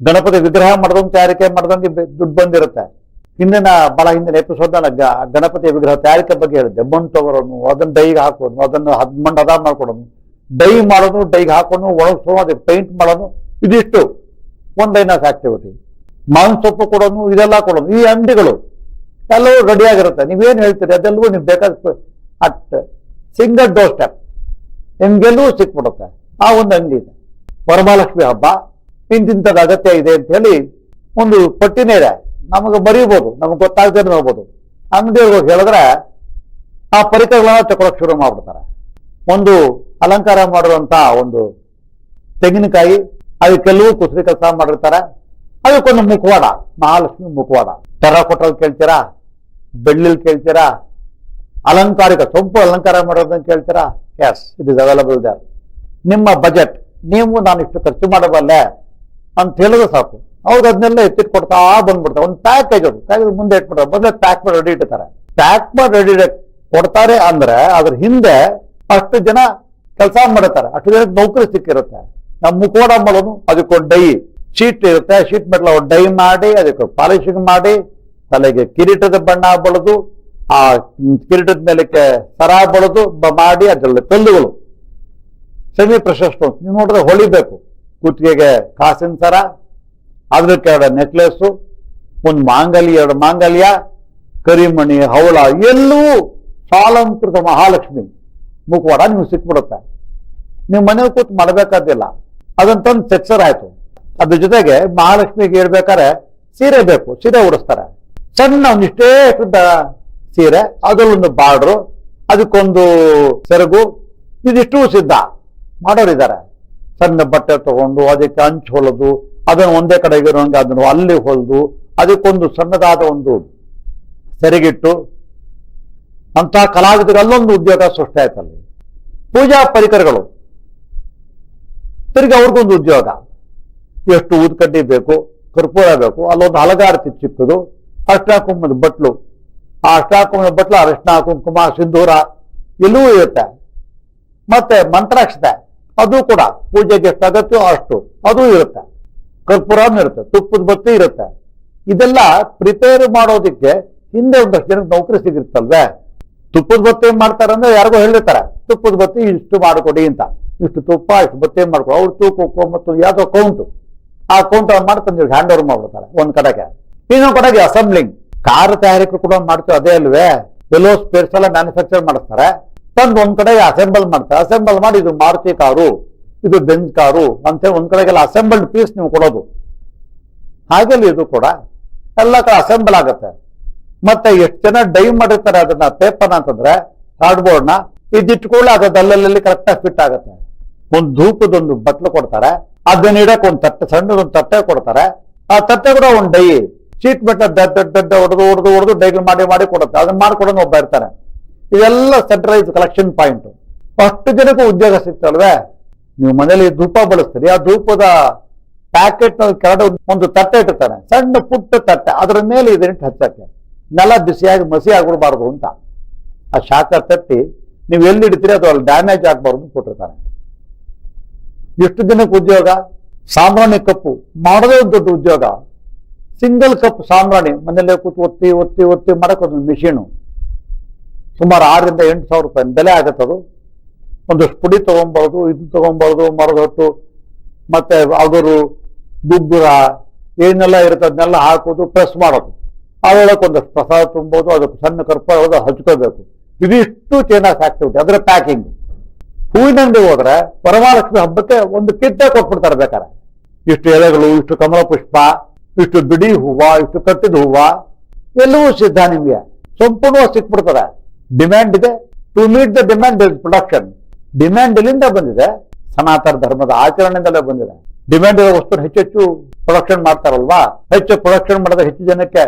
ಗಣಪತಿ ವಿಗ್ರಹ ಮಾಡ್ದಂಗೆ ತಯಾರಿಕೆ ಮಾಡ್ದಂಗೆ ದುಡ್ಡು ಬಂದಿರುತ್ತೆ. ಹಿಂದಿನ ಬಹಳ ಹಿಂದಿನ ಎಪಿಸೋಡ್ ಗಣಪತಿ ವಿಗ್ರಹ ತಯಾರಿಕೆ ಬಗ್ಗೆ ಹೇಳಿದ್ದೆ. ಮಣ್ಣು ತಗೊಳೋನು, ಅದನ್ನ ಡೈಗೆ ಹಾಕೋನು, ಅದನ್ನು ಹದ್ ಮಣ್ಣು ಹದ ಮಾಡ್ಕೊಡೋನು. ಡೈ ಮಾಡೋದು ಡೈಗೆ ಹಾಕೋನು ಒಣಗಿಸೋನು ಅದಕ್ಕೆ ಪೇಂಟ್ ಮಾಡೋನು, ಇದಿಷ್ಟು. ಒಂದು ಆಕ್ಟಿವಿಟಿ ಮಾವಿನ ಸೊಪ್ಪು ಕೊಡೋನು, ಇದೆಲ್ಲ ಕೊಡೋನು. ಈ ಅಂಗಡಿಗಳು ಎಲ್ಲವೂ ರೆಡಿ ಆಗಿರುತ್ತೆ. ನೀವೇನು ಹೇಳ್ತೀರಿ? ಅದೆಲ್ಲವೂ ನೀವು ಬೇಕಾದ ಅಟ್ ಸಿಂಗಲ್ ಡೋರ್ ಸ್ಟೆಪ್ ನಿಮ್ಗೆಲ್ಲವೂ ಸಿಕ್ಬಿಡುತ್ತೆ. ಆ ಒಂದು ಅಂಗಡಿ ಇದೆ. ವರಮಹಾಲಕ್ಷ್ಮಿ ಹಬ್ಬ. ಇಂತಿಂಥದ್ದು ಅಗತ್ಯ ಇದೆ ಅಂತ ಹೇಳಿ ಒಂದು ಪಟ್ಟಿನೇ ಇದೆ. ನಮಗೆ ಬರೀಬೋದು. ನಮಗೆ ಗೊತ್ತಾಗದೇ ನೋಡ್ಬೋದು ಅಂಗಡಿಯವ್ರಿಗೆ ಹೇಳಿದ್ರೆ ಆ ಪರಿಕರಗಳನ್ನ ತಗೊಳಕ್ ಶುರು ಮಾಡ್ಬಿಡ್ತಾರೆ. ಒಂದು ಅಲಂಕಾರ ಮಾಡಿರುವಂತ ಒಂದು ತೆಂಗಿನಕಾಯಿ ಅದಕ್ಕೆಲ್ಲವೂ ಕುಸರಿ ಕೆಲಸ ಮಾಡಿರ್ತಾರೆ. ಅದಕ್ಕೊಂದು ಮುಖವಾಡ, ಮಹಾಲಕ್ಷ್ಮಿ ಮುಖವಾಡ. ಟೆರಾಕೋಟಲ್ ಕೇಳ್ತೀರಾ? ಬೆಳ್ಳಿಲ್ ಕೇಳ್ತೀರಾ? ಅಲಂಕಾರಿಕ, ಸೊಂಪು ಅಲಂಕಾರ ಮಾಡೋದನ್ನ ಕೇಳ್ತೀರಾ? Yes it is available there ನಿಮ್ಮ ಬಜೆಟ್ ನೀವು ನಾನು ಇಷ್ಟು ಖರ್ಚು ಮಾಡಬಲ್ಲೆ ಅಂತ ಹೇಳಿದ್ರೆ ಸಾಕು. ಅವ್ರು ಅದನ್ನೆಲ್ಲ ಎತ್ತಿಟ್ಟು ಕೊಡ್ತಾ ಬಂದ್ಬಿಡ್ತಾರೆ. ಒಂದು ಪ್ಯಾಕೇಜ್ ಅದು ಪ್ಯಾಕೇಜ್ ಮುಂದೆ ಇಟ್ಬಿಡ್ತಾರೆ ಮೊದಲೇ ಪ್ಯಾಕ್ ಮಾಡಿ ರೆಡಿ ಇಟ್ಟಿರ್ತಾರೆ. ಪ್ಯಾಕ್ ಮಾಡಿ ರೆಡಿ ಕೊಡ್ತಾರೆ ಅಂದ್ರೆ ಅದ್ರ ಹಿಂದೆ ಅಷ್ಟು ಜನ ಕೆಲಸ ಮಾಡುತ್ತಾರೆ ಅಷ್ಟು ಜನಕ್ಕೆ ನೌಕರಿ ಸಿಕ್ಕಿರುತ್ತೆ. ನಮ್ಮ ಮುಖವಾಡ ಮಾಡೋದು ಅದಕ್ಕೊಂದು ಡೈ. ಶೀಟ್ ಇರುತ್ತೆ. ಶೀಟ್ ಮೇಲೆ ಡೈ ಮಾಡಿ, ಅದಕ್ಕೆ ಪಾಲಿಶಿಂಗ್ ಮಾಡಿ ತಲೆಗೆ ಕಿರೀಟದ ಬಣ್ಣ ಬಳದು, ಆ ಕಿರೀಟದ ಮೇಲಕ್ಕೆ ಸರ ಬಳದು ಮಾಡಿ ಅದರಲ್ಲಿ ಕಲ್ಲುಗಳು ಸೆಮಿ ಪ್ರಶಸ್ತ ನೀವು ನೋಡಿದ್ರೆ ಹೊಳಿಬೇಕು. ಕುತ್ತಿಗೆಗೆ ಕಾಸಿನ ಸರ ಅದ್ರ ಕೆಳಗಡೆ ನೆಕ್ಲೆಸ್ಸು, ಒಂದು ಮಾಂಗಲ್ಯ, ಎರಡು ಮಾಂಗಲ್ಯ, ಕರಿಮಣಿ, ಹವಳ, ಎಲ್ಲವೂ ಸಾಲಂಕೃತ ಮಹಾಲಕ್ಷ್ಮಿ. ಮುಖವಾಡ ನೀವು ಸಿಕ್ಬಿಡುತ್ತೆ. ನೀವು ಮನೆ ಕೂತು ಮಾಡಬೇಕಾದಿಲ್ಲ ಅದನ್ನ ತಂದು ಸೆಕ್ಸರ್ ಆಯ್ತು. ಅದ್ರ ಜೊತೆಗೆ ಮಹಾಲಕ್ಷ್ಮಿಗೆ ಇರ್ಬೇಕಾದ್ರೆ ಸೀರೆ ಬೇಕು. ಸೀರೆ ಉಡಿಸ್ತಾರೆ. ಸಣ್ಣ ಒಂದಿಷ್ಟೇ ಶುದ್ಧ ಸೀರೆ, ಅದರಲ್ಲೊಂದು ಬಾರ್ಡ್ರು ಅದಕ್ಕೊಂದು ಸೆರಗು, ಇದಿಷ್ಟು ಸಿದ್ಧ. ಮಾಡೋರಿದ್ದಾರೆ. ಸಣ್ಣ ಬಟ್ಟೆ ತಗೊಂಡು, ಅದಕ್ಕೆ ಅಂಚು ಹೊಲದು, ಅದನ್ನು ಒಂದೇ ಕಡೆಗೆ ಇರೋಂಗೆ ಅದನ್ನು ಅಲ್ಲಿ ಹೊಲಿದು, ಅದಕ್ಕೊಂದು ಸಣ್ಣದಾದ ಒಂದು ಸೆರಗಿಟ್ಟು ಅಂತ ಕಲಾವಿದರು ಅಲ್ಲೊಂದು ಉದ್ಯೋಗ ಸೃಷ್ಟಿ ಆಯ್ತಲ್ಲಿ. ಪೂಜಾ ಪರಿಕರಗಳು. ತಿರ್ಗಿ ಅವ್ರಿಗೊಂದು ಉದ್ಯೋಗ. ಎಷ್ಟು ಊದ್ಕಡ್ಡಿ ಬೇಕು, ಕರ್ಪೂರ ಬೇಕು, ಅಲ್ಲೊಂದು ಹಲಗಾರತಿ ಚಿಕ್ಕದು ಅರ್ಶಿನ ಕುಂಕುಮದ ಬಟ್ಲು. ಆ ಅರ್ಶನ ಕುಂಕುಮದ ಬಟ್ಲು ಅರಿಶಿನ ಕುಂಕುಮ ಸಿಂಧೂರ ಎಲ್ಲವೂ ಇರುತ್ತೆ. ಮತ್ತೆ ಮಂತ್ರಾಕ್ಷತೆ, ಅದು ಕೂಡ ಪೂಜೆಗೆ ಎಷ್ಟು ಅಷ್ಟು, ಅದು ಇರುತ್ತೆ. ಕರ್ಪೂರನೂ ಇರುತ್ತೆ, ತುಪ್ಪದ ಬತ್ತಿ ಇರುತ್ತೆ. ಇದೆಲ್ಲ ಪ್ರಿಪೇರ್ ಮಾಡೋದಕ್ಕೆ ಹಿಂದೆ ಒಂದಷ್ಟು ಜನಕ್ಕೆ ನೌಕರಿ ಸಿಗಿರ್ತಲ್ವೇ? ತುಪ್ಪದ ಬತ್ತಿ ಮಾಡ್ತಾರೆ ಅಂದ್ರೆ ಯಾರಿಗೋ ಹೇಳಿರ್ತಾರೆ, ತುಪ್ಪದ ಬತ್ತಿ ಇಷ್ಟು ಮಾಡಿಕೊಡಿ ಅಂತ. ಇಷ್ಟು ತುಪ್ಪ, ಇಷ್ಟು ಬತ್ತಿ ಮಾಡ್ಕೊಡಿ? ಅವ್ರು ತೂಕ ಮತ್ತು ಯಾವುದೋ ಕೌಂಟು ಆ ಕೌಂಟ್ ಮಾಡಿ ತಂದು ಹ್ಯಾಂಡ್ ಓವರ್ ಮಾಡ್ಬಿಡ್ತಾರೆ, ಒಂದ್ ಕಡೆಗೆ. ಇನ್ನೊಂದ್ ಕೊಡೋದು ಅಸೆಂಬ್ಲಿಂಗ್ ಕಾರ್ ತಯಾರಿಕೆ ಕೂಡ ಮಾಡ್ತೀವಿ, ಅದೇ ಅಲ್ವೇ? ಎಲ್ಲೋ ಸ್ಪೇರ್ಸ್ ಎಲ್ಲ ಮ್ಯಾನುಫ್ಯಾಕ್ಚರ್ ಮಾಡಿಸ್ತಾರೆ. ತಂದು ಒಂದ್ ಕಡೆಗೆ ಅಸೆಂಬಲ್ ಮಾಡ್ತಾರೆ. ಅಸೆಂಬಲ್ ಮಾಡಿ ಇದು ಮಾರುತಿ ಕಾರು, ಇದು ಬೆಂಜ್ ಕಾರು, ಅಂತ ಒಂದ್ ಕಡೆಗೆಲ್ಲ ಅಸೆಂಬಲ್ಡ್ ಪೀಸ್ ನೀವು ಕೊಡೋದು. ಹಾಗೆಲ್ಲ ಇದು ಕೂಡ ಎಲ್ಲ ಅಸೆಂಬಲ್ ಆಗುತ್ತೆ. ಮತ್ತೆ ಎಷ್ಟು ಜನ ಡೈ ಮಾಡಿರ್ತಾರೆ ಅದನ್ನ ಪೇಪರ್ನ ಅಂತಂದ್ರೆ ಕಾರ್ಡ್ಬೋರ್ಡ್ನ ಅದು ಅಲ್ಲಲ್ಲಿ ಕರೆಕ್ಟ್ ಆಗಿ ಫಿಟ್ ಆಗುತ್ತೆ. ಒಂದು ಧೂಪದೊಂದು ಬಟ್ಲು ಕೊಡ್ತಾರೆ. ಅದನ್ನ ಇಡಕ್ ಒಂದು ತಟ್ಟೆ, ಸಣ್ಣದೊಂದು ತಟ್ಟೆ ಕೊಡ್ತಾರೆ. ಆ ತಟ್ಟೆ ಕೂಡ ಒಂದು ಡೈ ಶೀಟ್ ಬೆಟ್ಟ ದಡ್ಡ ದಡ್ಡ ಹೊಡೆದು ಹೊಡೆದು ಹೊಡೆದು ಡೈಗಳು ಮಾಡಿ ಮಾಡಿ ಕೊಡುತ್ತೆ. ಅದನ್ನ ಮಾಡ್ಕೊಡೋನು ಒಬ್ಬ ಇರ್ತಾರೆ. ಇದೆಲ್ಲ ಸೆಂಟ್ರಲೈಸ್ ಕಲೆಕ್ಷನ್ ಪಾಯಿಂಟ್ ಅಷ್ಟು ಜನಕ್ಕೂ ಉದ್ಯೋಗ ಸಿಗ್ತಲ್ವೇ? ನೀವು ಮನೇಲಿ ಧೂಪ ಬಳಸ್ತೀರಿ. ಆ ಧೂಪದ ಪ್ಯಾಕೆಟ್ನಲ್ಲಿ ಒಂದು ತಟ್ಟೆ ಇಟ್ಟಿರ್ತಾರೆ. ಸಣ್ಣ ಪುಟ್ಟ ತಟ್ಟೆ. ಅದರ ಮೇಲೆ ಇದನ್ನಿಟ್ಟು ಹಚ್ಚಕ್ಕೆ. ನೆಲ ಬಿಸಿಯಾಗಿ ಮಸಿ ಆಗ್ಬಿಡ್ಬಾರ್ದು ಅಂತ. ಆ ಶಾಖ ತಟ್ಟಿ ನೀವು ಎಲ್ಲಿ ಇಡ್ತೀರಿ ಅದು ಅಲ್ಲಿ ಡ್ಯಾಮೇಜ್ ಆಗ್ಬಾರ್ದು ಕೊಟ್ಟಿರ್ತಾರೆ. ಎಷ್ಟು ಜನಕ್ಕೆ ಉದ್ಯೋಗ? ಸಾಮಾನ್ಯ ಕಪ್ಪು. ಮಾಡೋದೇ ದೊಡ್ಡ ಉದ್ಯೋಗ. ಸಿಂಗಲ್ ಕಪ್ ಸಾಂಬ್ರಾಣಿ ಮನೆಯಲ್ಲೇ ಕೂತು ಒತ್ತಿ ಒತ್ತಿ ಒತ್ತಿ ಮಾಡೋಕೆ ಒಂದು ಮಿಷಿನು. ಸುಮಾರು ಆರರಿಂದ ಎಂಟು ಸಾವಿರ ರೂಪಾಯಿ ಬೆಲೆ ಆಗತ್ತದು ಒಂದಷ್ಟು ಪುಡಿ ತಗೊಂಬೋದು ಇದು ತೊಗೊಂಬಾರ್ದು ಮರದ ಹೊಟ್ಟು ಮತ್ತೆ ಅಗರು ಗುಗ್ಗುರ ಏನೆಲ್ಲ ಇರುತ್ತೆ ಅದನ್ನೆಲ್ಲ ಹಾಕೋದು, ಪ್ರೆಸ್ ಮಾಡೋದು. ಅದರೊಳಗೆ ಒಂದು ಪ್ರಸಾದ ತುಂಬೋದು, ಅದಕ್ಕೆ ಸಣ್ಣ ಕರ್ಪ ಅದು ಹಚ್ಕೋಬೇಕು ಇದಿಷ್ಟು ಚೇನಾಗಿ ಆಕ್ಟಿವಿಟಿ ಅದರ ಪ್ಯಾಕಿಂಗ್. ಹೂವಿನ ಅಂಗಡಿ ಹೋದ್ರೆ ವರಮಹಾಲಕ್ಷ್ಮಿ ಹಬ್ಬಕ್ಕೆ ಒಂದು ಕಿಟ್ಟೆ ಕೊಟ್ಬಿಡ್ತಾರೆ ಬೇಕಾರೆ ಇಷ್ಟು ಎಲೆಗಳು, ಇಷ್ಟು ಕಮಲ ಪುಷ್ಪ ಇಷ್ಟು ಬಿಡಿ ಹೂವ, ಇಷ್ಟು ಕಟ್ಟಿದ ಹೂವಾ, ಎಲ್ಲವೂ ಸಿದ್ಧ ನಿಮಗೆ. ಸಂಪೂರ್ಣವಾಗಿ ಸಿಕ್ಬಿಡ್ತಾರೆ. ಡಿಮ್ಯಾಂಡ್ ಇದೆ. To meet the demand production demand ಎಲ್ಲಿಂದ ಬಂದಿದೆ. ಸನಾತನ ಧರ್ಮದ ಆಚರಣೆಯಿಂದಲೇ ಬಂದಿದೆ. ಡಿಮ್ಯಾಂಡ್ ಇರೋ ವಸ್ತು ಹೆಚ್ಚೆಚ್ಚು ಪ್ರೊಡಕ್ಷನ್ ಮಾಡ್ತಾರಲ್ವಾ? ಹೆಚ್ಚು ಪ್ರೊಡಕ್ಷನ್ ಮಾಡಿದ್ರೆ ಹೆಚ್ಚು ಜನಕ್ಕೆ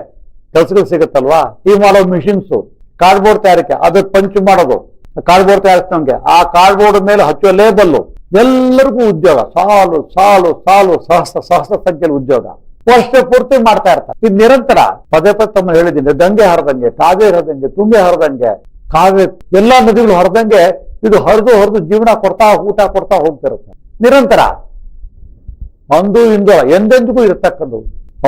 ಕೆಲಸಗಳು ಸಿಗುತ್ತಲ್ವಾ? ಈ ಮಾಡೋ ಮಿಷಿನ್ಸ್ ಕಾರ್ಡ್ಬೋರ್ಡ್ ತಯಾರಿಕೆ. ಅದಕ್ಕೆ ಪಂಚ್ ಮಾಡೋದು. ಕಾರ್ಡ್ಬೋರ್ಡ್ ತಯಾರಿಸಿದಂಗೆ ಆ ಕಾರ್ಡ್ಬೋರ್ಡ್ ಮೇಲೆ ಹಚ್ಚುವ ಲೇಬಲ್ಲು ಎಲ್ಲರಿಗೂ ಉದ್ಯೋಗ. ಸಾಲು ಸಾಲು ಸಾಲು, ಸಹಸ್ರ ಸಹಸ್ರ ಸಂಖ್ಯೆಯಲ್ಲಿ ಉದ್ಯೋಗ. ವರ್ಷ ಪೂರ್ತಿ ಮಾಡ್ತಾ ಇರ್ತಾರೆ. ಇದು ನಿರಂತರ. ಪದೇ ಪದೇ ತಮ್ಮ ಹೇಳಿದ್ದೀನಿ ಗಂಗೆ ಹರಿದಂಗೆ ಕಾವೇ ಹರಿದಂಗೆ, ತುಂಬೆ ಹರಿದಂಗೆ ಕಾವೇ ಎಲ್ಲಾ ನದಿಗಳು ಹರಿದಂಗೆ ಇದು ಹರಿದು ಹರಿದು ಜೀವನ ಕೊಡ್ತಾ, ಊಟ ಕೊಡ್ತಾ ಹೋಗ್ತಿರುತ್ತೆ. ನಿರಂತರ. ಅಂದು ಇಂದು ಎಂದೆಂದಿಗೂ ಇರತಕ್ಕದ್ದು.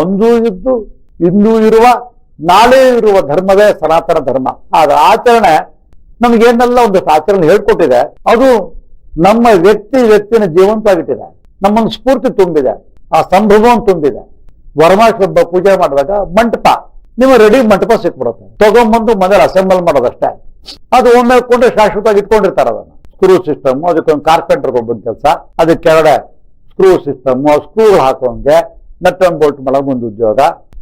ಅಂದು ಇದ್ದು ಇಂದು ಇರುವ, ನಾಳೆ ಇರುವ ಧರ್ಮವೇ ಸನಾತನ ಧರ್ಮ. ಆದ ಆಚರಣೆ ನಮಗೇನೆಲ್ಲ ಒಂದು ಆಚರಣೆ ಹೇಳ್ಕೊಟ್ಟಿದೆ. ಅದು ನಮ್ಮ ವ್ಯಕ್ತಿ ವ್ಯಕ್ತಿನ ಜೀವಂತವಾಗಿಟ್ಟಿದೆ. ನಮ್ಮನ್ನು ಸ್ಫೂರ್ತಿ ತುಂಬಿದೆ. ಆ ಸಂಭ್ರಮವನ್ನು ತುಂಬಿದೆ. ವರಮಾಕ್ಷ ಹಬ್ಬ ಪೂಜೆ ಮಾಡಿದಾಗ ಮಂಟಪ ನಿಮ್ಮ ರೆಡಿ ಮಂಟಪ ಸಿಕ್ಬಿಡುತ್ತೆ. ತಗೊಂಬಂದು ಮನೇಲಿ ಅಸೆಂಬಲ್ ಮಾಡೋದಷ್ಟೇ. ಅದು ಒಮ್ಮೆ ಕೊಂಡ್ರೆ ಶಾಶ್ವತವಾಗಿ ಇಟ್ಕೊಂಡಿರ್ತಾರೆ ಅದನ್ನ. ಸ್ಕ್ರೂ ಸಿಸ್ಟಮ್ ಅದಕ್ಕೊಂದು ಕಾರ್ಪೆಂಟರ್ ಒಬ್ಬನ ಕೆಲಸ, ಅದಕ್ಕೆ ಕೆಳಗಡೆ ಸ್ಕ್ರೂ ಸಿಸ್ಟಮ್ ಸ್ಕ್ರೂ ಹಾಕೋಂಗೆ ನಟ್ ಅಂಡ್ ಬೋಲ್ಟ್ ಮಾಡೋ ಒಂದು ಉದ್ಯೋಗ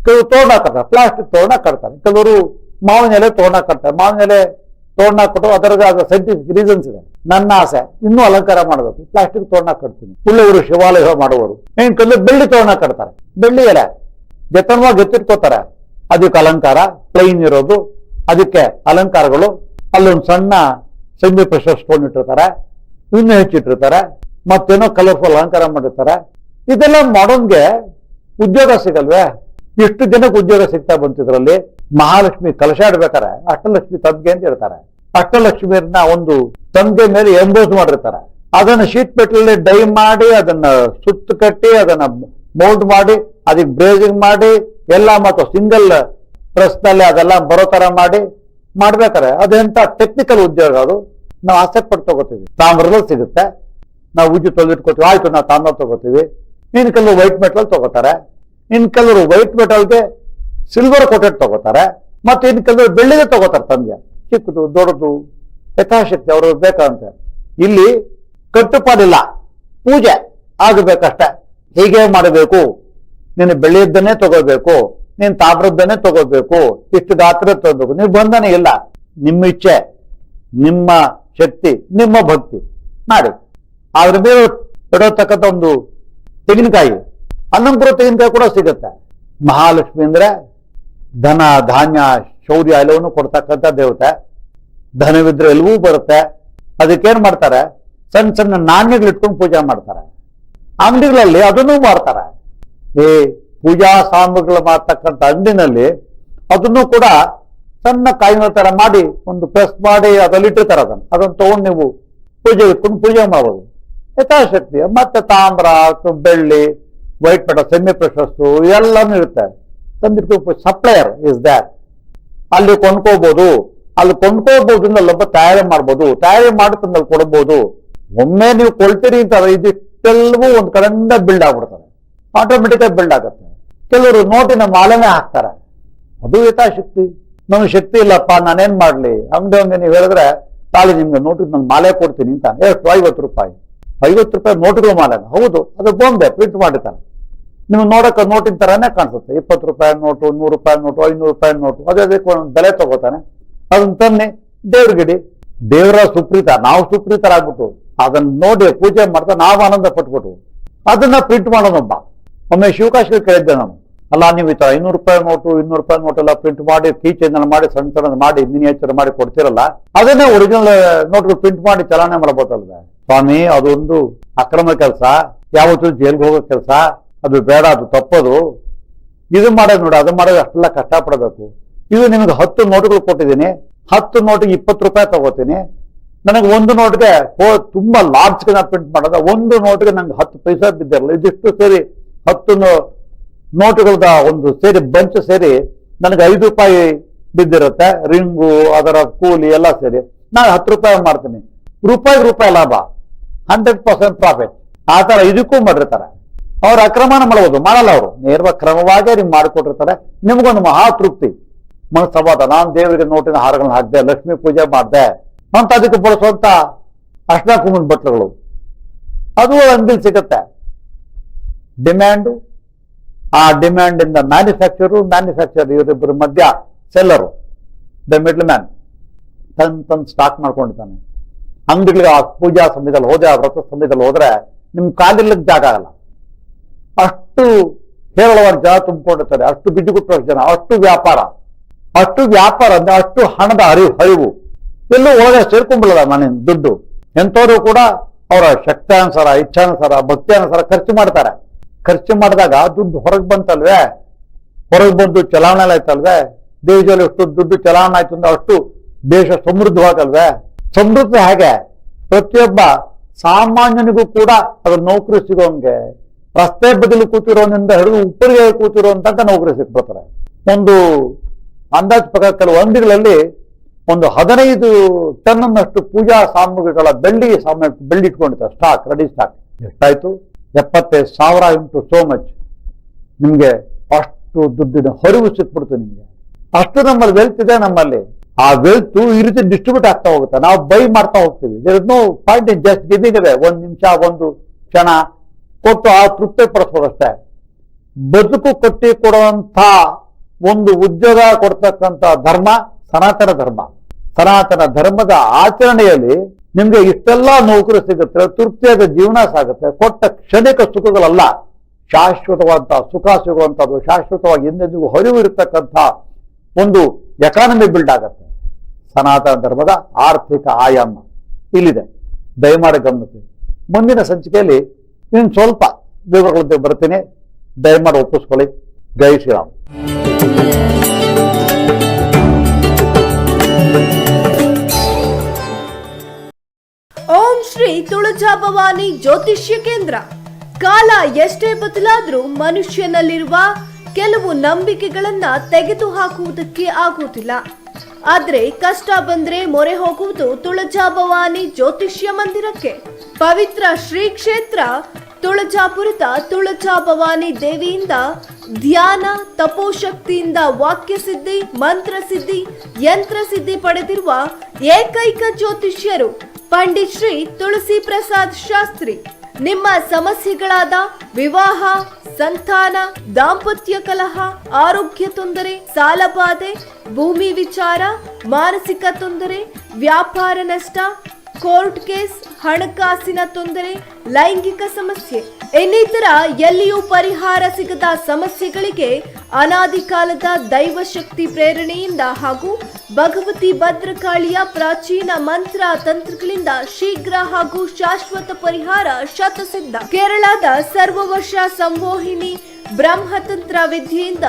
ಕೆಲವರು ತೋರಣ ಕಟ್ತಾರೆ ಪ್ಲಾಸ್ಟಿಕ್ ತೋರಣ ಕಟ್ತಾರೆ. ಕೆಲವರು ಮಾವಿನ ಎಲೆ ತೋರಣ ಕಟ್ತಾರೆ, ಮಾವಿನ ಎಲೆ ತೋರಣ ಕೊಟ್ಟು ಅದರದ್ದು ಆದ ಸೈಂಟಿಫಿಕ್ ರೀಸನ್ಸ್ ಇದೆ. ನನ್ನ ಆಸೆ, ಇನ್ನೂ ಅಲಂಕಾರ ಮಾಡಬೇಕು. ಪ್ಲಾಸ್ಟಿಕ್ ತೋರಣ ಕಟ್ತೀನಿ ಉಳ್ಳವರು ಶಿವಾಲಯ ಮಾಡುವರು ಏನ್ ಕಲ್ಲು ಬೆಳ್ಳಿ ತೋರಣ ಕಟ್ತಾರೆ ಬೆಳ್ಳಿ ಎಲೆ. ಜತನವಾಗಿ ಎತ್ತಿಟ್ಕೋತಾರೆ. ಅದಕ್ಕೆ ಅಲಂಕಾರ ಪ್ಲೈನ್ ಇರೋದು. ಅದಕ್ಕೆ ಅಲಂಕಾರಗಳು. ಅಲ್ಲೊಂದು ಸಣ್ಣ ಸೆಮಿ ಪ್ರೆಷರ್ ಸ್ಟೋನ್ ಇಟ್ಟಿರ್ತಾರೆ. ಇನ್ನೂ ಹೆಚ್ಚಿಟ್ಟಿರ್ತಾರೆ ಮತ್ತೇನೋ ಕಲರ್ಫುಲ್ ಅಲಂಕಾರ ಮಾಡಿರ್ತಾರೆ. ಇದೆಲ್ಲ ಮಾಡೋನ್ಗೆ ಉದ್ಯೋಗ ಸಿಗಲ್ವೇ? ಎಷ್ಟು ಜನಕ್ಕೆ ಉದ್ಯೋಗ ಸಿಗ್ತಾ ಬಂತಿದ್ರಲ್ಲಿ ಮಹಾಲಕ್ಷ್ಮಿ ಕಲಶ ಇಡ್ಬೇಕಾರೆ ಅಷ್ಟಲಕ್ಷ್ಮಿ ತಂದೆ ಅಂತ ಹೇಳ್ತಾರೆ. ಅಷ್ಟಲಕ್ಷ್ಮಿಯನ್ನ ಒಂದು ತಂದೆ ಮೇಲೆ ಎಂಬೋಸ್ ಮಾಡಿರ್ತಾರೆ. ಅದನ್ನ ಶೀಟ್ ಪೆಟ್ಲಲ್ಲಿ ಡೈ ಮಾಡಿ, ಅದನ್ನ ಸುತ್ತು ಕಟ್ಟಿ, ಅದನ್ನ ಮೌಲ್ಡ್ ಮಾಡಿ, ಅದಕ್ಕೆ ಬ್ರೇಜಿಂಗ್ ಮಾಡಿ, ಎಲ್ಲ ಮತ್ತು ಸಿಂಗಲ್ ಪ್ರೆಸ್ನಲ್ಲಿ ಅದೆಲ್ಲ ಬರೋ ತರ ಮಾಡಿ ಮಾಡ್ಬೇಕಾರೆ. ಅದೆಂತ ಟೆಕ್ನಿಕಲ್ ಉದ್ಯೋಗ ಅದು. ನಾವು ಆಸೆ ಪಟ್ಟು ತಗೋತೀವಿ ತಾಮ್ರದಲ್ಲಿ ಸಿಗುತ್ತೆ. ನಾವು ಉಜ್ಜು ತೊಳೆದಿಟ್ಕೋತೀವಿ. ಆಯ್ತು, ನಾವು ತಾಮ್ರ ತಗೋತೀವಿ. ಇನ್ ಕೆಲವರು ವೈಟ್ ಮೆಟಲ್ ತಗೋತಾರೆ. ಇನ್ ಕೆಲವರು ವೈಟ್ ಮೆಟಲ್ಗೆ ಸಿಲ್ವರ್ ಕೋಟೆಡ್ ತಗೋತಾರೆ. ಮತ್ತೆ ಇನ್ನು ಕೆಲವರು ಬೆಳ್ಳಿಗೆ ತಗೋತಾರೆ ತಮಗೆ ಚಿಕ್ಕದು, ದೊಡ್ಡದು, ಯಥಾಶಕ್ತಿ ಅವರು ಬೇಕಂತೆ. ಇಲ್ಲಿ ಕಟ್ಟುಪಾಡಿಲ್ಲ. ಪೂಜೆ ಆಗಬೇಕಷ್ಟೆ. ಹೀಗೆ ಮಾಡಬೇಕು. ನೀನು ಬೆಳ್ಳಿಯದ್ದನ್ನೇ ತಗೋಬೇಕು. ನೀನು ತಾಮ್ರದ್ದನ್ನೇ ತಗೋಬೇಕು. ಇಷ್ಟು ಗಾತ್ರ ತಗೋಬೇಕು. ನೀವು ಬಂಧನ ಇಲ್ಲ. ನಿಮ್ಮ ಇಚ್ಛೆ, ನಿಮ್ಮ ಶಕ್ತಿ, ನಿಮ್ಮ ಭಕ್ತಿ. ಮಾಡಿ. ಅದ್ರ ಮೇಲೆ ಇಡೋತಕ್ಕಂಥ ಒಂದು ತೆಂಗಿನಕಾಯಿ ಅನ್ನಂಪುರ ತೆಂಗಿನಕಾಯಿ ಕೂಡ ಸಿಗುತ್ತೆ. ಮಹಾಲಕ್ಷ್ಮಿ ಅಂದ್ರೆ ಧನ, ಧಾನ್ಯ, ಶೌರ್ಯ ಎಲ್ಲವನ್ನು ಕೊಡ್ತಕ್ಕಂಥ ದೇವತೆ. ಧನವಿದ್ರೆ ಎಲ್ಲವೂ ಬರುತ್ತೆ. ಅದಕ್ಕೇನು ಮಾಡ್ತಾರೆ? ಸಣ್ಣ ಸಣ್ಣ ನಾಣ್ಯಗಳು ಇಟ್ಕೊಂಡು ಪೂಜೆ ಮಾಡ್ತಾರೆ. ಅಂಗಡಿಗಳಲ್ಲಿ ಅದನ್ನು ಮಾಡ್ತಾರೆ ಈ ಪೂಜಾ ಸಾಮಗ್ರಿಗಳು ಮಾಡ್ತಕ್ಕಂಥ ಅಂಗಡಿನಲ್ಲಿ ಅದನ್ನು ಕೂಡ ಸಣ್ಣ ಕಾಯಿನ ತರ ಮಾಡಿ ಒಂದು ಪ್ರೆಸ್ ಮಾಡಿ ಅದಲ್ಲಿ ಇಟ್ಟಿರ್ತಾರೆ ಅದನ್ನು. ಅದನ್ನು ತೊಗೊಂಡು ನೀವು ಪೂಜೆ ಇಟ್ಕೊಂಡು ಪೂಜೆ ಮಾಡೋದು ಯಥಾಶಕ್ತಿ. ಮತ್ತೆ ತಾಮ್ರ, ಬೆಳ್ಳಿ, ವೈಟ್ ಪಟ ಸೆಮಿ ಪ್ರಶಸ್ತು, ಎಲ್ಲಾನು ಇರುತ್ತೆ. ತಂದಿಟ್ಟು ಸಪ್ಲೈಯರ್ ಇಸ್ ದ್ಯಾಟ್ ಅಲ್ಲಿ ಕೊಂಡ್ಕೋಬಹುದು ಅಲ್ಲಿ ಕೊಂಡ್ಕೋಬಹುದು ಅಲ್ಲೊಬ್ಬ ತಯಾರಿ ಮಾಡ್ಬೋದು. ತಯಾರಿ ಮಾಡಿ ತಂದಲ್ಲಿ ಕೊಡಬಹುದು ಒಮ್ಮೆ ನೀವು ಕೊಳ್ತೀರಿ ಅಂತ ಇದಿಷ್ಟೆಲ್ಲವೂ ಒಂದ್ ಕಡೆಯಿಂದ ಬಿಲ್ಡ್ ಆಗ್ಬಿಡ್ತಾರೆ ಆಟೋಮೆಟಿಕ್ ಆಗಿ ಬಿಲ್ಡ್ ಆಗುತ್ತೆ. ಕೆಲವರು ನೋಟಿನ ಮಾಲೆನೇ ಹಾಕ್ತಾರೆ. ಅದು ಯಥಾಶಕ್ತಿ. ನನಗೆ ಶಕ್ತಿ ಇಲ್ಲಪ್ಪ, ನಾನೇನ್ ಮಾಡ್ಲಿ? ಹಂಗೆ ಹಂಗೆ ನೀವು ಹೇಳಿದ್ರೆ, ತಾಳಿ ನಿಮ್ಗೆ ನೋಟಿಗೆ ನಾನು ಮಾಲೆ ಕೊಡ್ತೀನಿ ಅಂತ. ಎಷ್ಟು ಐವತ್ತು ರೂಪಾಯಿ. ಐವತ್ತು ರೂಪಾಯಿ ನೋಟುಗಳು ಮಾಲೆ ಹೌದು, ಅದು ಬೊಂಬೆ ಪ್ರಿಂಟ್ ಮಾಡಿರ್ತಾನೆ ನಿಮ್ಗೆ ನೋಡಕ್ಕೆ ನೋಟಿನ ತರಾನೇ ಕಾಣಿಸುತ್ತೆ. ಇಪ್ಪತ್ತು ರೂಪಾಯಿ ನೋಟು, ನೂರು ರೂಪಾಯಿ ನೋಟು, ಐನೂರು ರೂಪಾಯಿ ನೋಟು, ಅದೇ ಅದಕ್ಕೆ ಒಂದು ಬೆಲೆ ತಗೋತಾನೆ. ಅದನ್ನ ತನ್ನಿ ದೇವ್ರಿಗಿಡಿ ದೇವರ ಸುಪ್ರೀತ, ನಾವು ಸುಪ್ರೀತರಾಗ್ಬಿಟ್ಟು ಅದನ್ನ ನೋಡಿ ಪೂಜೆ ಮಾಡ್ತಾ ನಾವು ಆನಂದ ಪಟ್ಬಿಟ್ಟು ಅದನ್ನ ಪ್ರಿಂಟ್ ಮಾಡೋನೊಬ್ಬ ಒಮ್ಮೆ ಶಿವಕಾಶಿಗೆ ಕೇಳಿದ್ದೆ ನಾನು, ಅಲ್ಲ, ನೀವು ಈ ತರ ಐನೂರು ರೂಪಾಯಿ ನೋಟು, ಇನ್ನೂರು ರೂಪಾಯಿ ನೋಟ್ ಎಲ್ಲ ಪ್ರಿಂಟ್ ಮಾಡಿ ಕೀಚೆಂದ್ ಮಾಡಿ, ಸಣ್ಣ ಸಣ್ಣ ಮಾಡಿ ಮಿನಿಯೇಚರ್ ಮಾಡಿ ಕೊಡ್ತಿರಲ್ಲ, ಅದನ್ನೇ ಒರಿಜಿನಲ್ ನೋಟ್ಗಳು ಪ್ರಿಂಟ್ ಮಾಡಿ ಚಲಾವಣೆ ಮಾಡಬಹುದಲ್ವೇ ಸ್ವಾಮಿ, ಅದೊಂದು ಅಕ್ರಮ ಕೆಲಸ, ಯಾವತ್ತೂ ಜೈಲ್ಗೆ ಹೋಗೋ ಕೆಲಸ. ಅದು ಬೇಡ, ಅದು ತಪ್ಪದು. ಇದು ಮಾಡೋದು ನೋಡಿ, ಅದು ಮಾಡೋದು ಅಷ್ಟೆಲ್ಲ ಕಷ್ಟಪಡಬೇಕು. ಇದು ನಿಮಗೆ ಹತ್ತು ನೋಟುಗಳು ಕೊಟ್ಟಿದ್ದೀನಿ. ಹತ್ತು ನೋಟಿಗೆ ಇಪ್ಪತ್ತು ರೂಪಾಯಿ ತಗೋತೀನಿ. ನನಗೆ ಒಂದು ನೋಟ್ಗೆ ತುಂಬಾ ಲಾರ್ಜ್ ನಾನು ಪ್ರಿಂಟ್ ಮಾಡೋದ. ಒಂದು ನೋಟ್ಗೆ ನಂಗೆ ಹತ್ತು ಪೈಸಾ ಬಿದ್ದಿರಲ್ಲ. ಇದಿಷ್ಟು ಸೇರಿ ಹತ್ತು ನೋಟುಗಳದ ಒಂದು ಸೇರಿ ಬಂಚ್ ಸೇರಿ ನನಗೆ ಐದು ರೂಪಾಯಿ ಬಿದ್ದಿರುತ್ತೆ. ರಿಂಗು, ಅದರ ಕೂಲಿ ಎಲ್ಲ ಸೇರಿ. ನಾನು ಹತ್ತು ರೂಪಾಯಿ ಮಾಡ್ತೀನಿ. ರೂಪಾಯಿ ರೂಪಾಯಿ ಲಾಭ. ಹಂಡ್ರೆಡ್ ಪರ್ಸೆಂಟ್ ಪ್ರಾಫಿಟ್ ಆ ಥರ ಇದಕ್ಕೂ ಮಾಡಿರ್ತಾರೆ. ಅವ್ರು ಅಕ್ರಮನ ಮಾಡ್ಬೋದು ಮಾಡಲ್ಲ ಅವರು. ನೇರವಾಗಿ ಕ್ರಮವಾಗೇ ನಿಮ್ಗೆ ಮಾಡಿಕೊಟ್ಟಿರ್ತಾರೆ. ನಿಮ್ಗೊಂದು ಮಹಾ ತೃಪ್ತಿ. ಮನಸ್ಸವಾದ, ನಾನು ದೇವರಿಗೆ ನೋಟಿನ ಹಾರಗಳನ್ನ ಹಾಕಿದೆ, ಲಕ್ಷ್ಮೀ ಪೂಜೆ ಮಾಡಿದೆ ಅಂತ ಅದಕ್ಕೆ ಬಳಸುವಂತ ಅರ್ಶನ ಕುಮನ್ ಬಟ್ಲುಗಳು ಅದು ಅಂಗಡಿ ಸಿಗುತ್ತೆ. ಡಿಮ್ಯಾಂಡು. ಆ ಡಿಮ್ಯಾಂಡ್ ಇಂದ ಮ್ಯಾನುಫ್ಯಾಕ್ಚರು ಮ್ಯಾನುಫ್ಯಾಕ್ಚರ್ ಇವರಿಬ್ಬರ ಮಧ್ಯ ಸೆಲ್ಲರು. The middle man. ತನ್ ತನ್ ಸ್ಟಾಕ್ ಮಾಡ್ಕೊಂಡಿದ್ದಾನೆ. ಅಂಗಡಿಗಳಿಗೆ ಆ ಪೂಜಾ ಸಮಯದಲ್ಲಿ ಹೋದ್ರೆ, ಆ ವ್ರತ ಸಮಯದಲ್ಲಿ ಹೋದ್ರೆ ನಿಮ್ ಕಾಲಿರ್ಲಿಕ್ಕೆ ಜಾಗ ಆಗಲ್ಲ. ಅಷ್ಟು ಹೇರಳವಾಗಿ ಜನ ತುಂಬಿಕೊಂಡಿರ್ತಾರೆ, ಅಷ್ಟು ಬಿದ್ದುಗುಟ್ಟೋ ಜನ, ಅಷ್ಟು ವ್ಯಾಪಾರ. ಅಷ್ಟು ವ್ಯಾಪಾರ ಅಂದ್ರೆ ಅಷ್ಟು ಹಣದ ಅರಿವು, ಹರಿವು. ಎಲ್ಲೂ ಒಳಗೆ ಸೇರ್ಕೊಂಡ್ಬಿಡಲ್ಲ ಮನೆ, ದುಡ್ಡು. ಎಂಥವರು ಕೂಡ ಅವರ ಶಕ್ತಾನುಸಾರ, ಇಚ್ಛಾನುಸಾರ, ಭಕ್ತಿಯಾನುಸಾರ ಖರ್ಚು ಮಾಡ್ತಾರೆ. ಖರ್ಚು ಮಾಡಿದಾಗ ದುಡ್ಡು ಹೊರಗೆ ಬಂತಲ್ವೇ? ಹೊರಗೆ ಬಂದು ಚಲಾವಣೆ ಆಯ್ತಲ್ವೇ? ದೇಶದಲ್ಲಿ ಎಷ್ಟು ದುಡ್ಡು ಚಲಾವಣೆ ಆಯ್ತು ಅಂದ್ರೆ ಅಷ್ಟು ದೇಶ ಸಮೃದ್ಧವಾಗಲ್ವೇ? ಸಮೃದ್ಧ ಹೇಗೆ? ಪ್ರತಿಯೊಬ್ಬ ಸಾಮಾನ್ಯನಿಗೂ ಕೂಡ ಅದ್ರ ನೌಕರಿ ಸಿಗೋಂಗೆ. ರಸ್ತೆ ಬದಲು ಕೂತಿರೋನಿಂದ ಹಿಡಿದು ಉಪ್ಪರಿಗೆ ಕೂತಿರೋ ತನಕ ನೌಕರಿ ಸಿಕ್ಬಿಡ್ತಾರೆ. ಒಂದು ಅಂದಾಜು ಪ್ರಕಾರ ಕೆಲವು ಅಂಗಡಿಗಳಲ್ಲಿ ಒಂದು ಹದಿನೈದು ಟನ್ನಷ್ಟು ಪೂಜಾ ಸಾಮಗ್ರಿಗಳ ಬೆಳ್ಳಿ ಸಾಮಗ್ರಿ ಬೆಳ್ಳಿ ಇಟ್ಕೊಂಡಿದ್ದಾರೆ ಸ್ಟಾಕ್ ರೆಡಿ ಸ್ಟಾಕ್ ಎಷ್ಟಾಯ್ತು? ಎಪ್ಪತ್ತೈದು ಸಾವಿರ ಇಂಟು ಸೋ ಮಚ್ ನಿಮ್ಗೆ ಅಷ್ಟು ದುಡ್ಡಿನ ಹರಿವು ಸಿಕ್ಬಿಡ್ತು ನಿಮ್ಗೆ. ಅಷ್ಟು ನಮ್ಮಲ್ಲಿ ವೆಲ್ತ್ ಇದೆ ನಮ್ಮಲ್ಲಿ. ಆ ವೆಲ್ತ್ ಈ ರೀತಿ ಡಿಸ್ಟ್ರಿಬ್ಯೂಟ್ ಆಗ್ತಾ ಹೋಗುತ್ತೆ. ನಾವು ಬೈ ಮಾಡ್ತಾ ಹೋಗ್ತೀವಿ. No point in just giving ಇದೆ ಒಂದು ನಿಮಿಷ, ಒಂದು ಕ್ಷಣ ಕೊಟ್ಟು ಆ ತೃಪ್ತಿ ಪಡಿಸ್ಬಿಡುತ್ತೆ ಬದುಕು ಕಟ್ಟಿ ಕೊಡುವಂತ ಒಂದು ಉದ್ಯೋಗ ಕೊಡ್ತಕ್ಕಂತ ಧರ್ಮ, ಸನಾತನ ಧರ್ಮ. ಸನಾತನ ಧರ್ಮದ ಆಚರಣೆಯಲ್ಲಿ ನಿಮ್ಗೆ ಇಷ್ಟೆಲ್ಲ ನೌಕರಿ ಸಿಗುತ್ತೆ, ತೃಪ್ತಿಯಾದ ಜೀವನ ಸಾಗುತ್ತೆ. ಕೊಟ್ಟ ಕ್ಷಣಿಕ ಸುಖಗಳಲ್ಲ. ಶಾಶ್ವತವಾದಂತಹ ಸುಖ ಸಿಗುವಂತದ್ದು ಶಾಶ್ವತವಾಗಿ ಎಂದೆಂದಿಗೂ ಹರಿವು ಒಂದು ಎಕಾನಮಿ ಬಿಲ್ಡ್ ಆಗತ್ತೆ. ಸನಾತನ ಧರ್ಮದ ಆರ್ಥಿಕ ಆಯಾಮ ಇಲ್ಲಿದೆ. ದಯಮಾಡಿ ಗಮನಿಸಿ. ಮುಂದಿನ ಸಂಚಿಕೆಯಲ್ಲಿ ಇನ್ನು ಸ್ವಲ್ಪ ವಿವರಗಳಂತೆ ಬರ್ತೀನಿ. ದಯಮಾಡಿ ಒಪ್ಪಿಸ್ಕೊಳ್ಳಿ. ಜೈ ಶ್ರೀರಾಮ್. ಓಂ ಶ್ರೀ ತುಳಜಾ ಭವಾನಿ ಜ್ಯೋತಿಷ್ಯ ಕೇಂದ್ರ. ಕಾಲ ಎಷ್ಟೇ ಬದಲಾದ್ರೂ ಮನುಷ್ಯನಲ್ಲಿರುವ ಕೆಲವು ನಂಬಿಕೆಗಳನ್ನ ತೆಗೆದು ಹಾಕುವುದಕ್ಕೆ ಆಗುವುದಿಲ್ಲ. ಆದ್ರೆ ಕಷ್ಟ ಬಂದ್ರೆ ಮೊರೆ ಹೋಗುವುದು ತುಳಜಾ ಭವಾನಿ ಜ್ಯೋತಿಷ್ಯ ಮಂದಿರಕ್ಕೆ. ಪವಿತ್ರ ಶ್ರೀ ಕ್ಷೇತ್ರ, ತುಳಜಾಪುರದ ತುಳಜಾ ಭವಾನಿ ದೇವಿಯಿಂದ ಧ್ಯಾನ, ತಪೋಶಕ್ತಿಯಿಂದ ವಾಕ್ಯ ಸಿದ್ಧಿ, ಮಂತ್ರ ಸಿದ್ಧಿ, ಯಂತ್ರ ಸಿದ್ಧಿ ಪಡೆದಿರುವ ಏಕೈಕ ಜ್ಯೋತಿಷ್ಯರು, ಪಂಡಿತ್ ಶ್ರೀ ತುಳಸಿ ಪ್ರಸಾದ್ ಶಾಸ್ತ್ರಿ. ನಿಮ್ಮ ಸಮಸ್ಯೆಗಳಾದ ವಿವಾಹ, ಸಂತಾನ, ದಾಂಪತ್ಯ ಕಲಹ, ಆರೋಗ್ಯ ತೊಂದರೆ ಸಾಲಬಾಧೆ ಭೂಮಿ ವಿಚಾರ, ಮಾನಸಿಕ ತೊಂದರೆ, ವ್ಯಾಪಾರ ನಷ್ಟ, ಕೋರ್ಟ್ ಕೇಸ್, ಹಣಕಾಸಿನ ತೊಂದರೆ, ಲೈಂಗಿಕ ಸಮಸ್ಯೆ, ಇನ್ನಿತರ ಎಲ್ಲಿಯೂ ಪರಿಹಾರ ಸಿಗದ ಸಮಸ್ಯೆಗಳಿಗೆ ಅನಾದಿ ಕಾಲದ ದೈವಶಕ್ತಿ ಪ್ರೇರಣೆಯಿಂದ ಹಾಗೂ ಭಗವತಿ ಭದ್ರಕಾಳಿಯ ಪ್ರಾಚೀನ ಮಂತ್ರ ತಂತ್ರಗಳಿಂದ ಶೀಘ್ರ ಹಾಗೂ ಶಾಶ್ವತ ಪರಿಹಾರ ಶತಸಿದ್ಧ. ಕೇರಳದ ಸರ್ವವರ್ಷ ಸಂಮೋಹಿನಿ ಬ್ರಹ್ಮತಂತ್ರ ವಿದ್ಯೆಯಿಂದ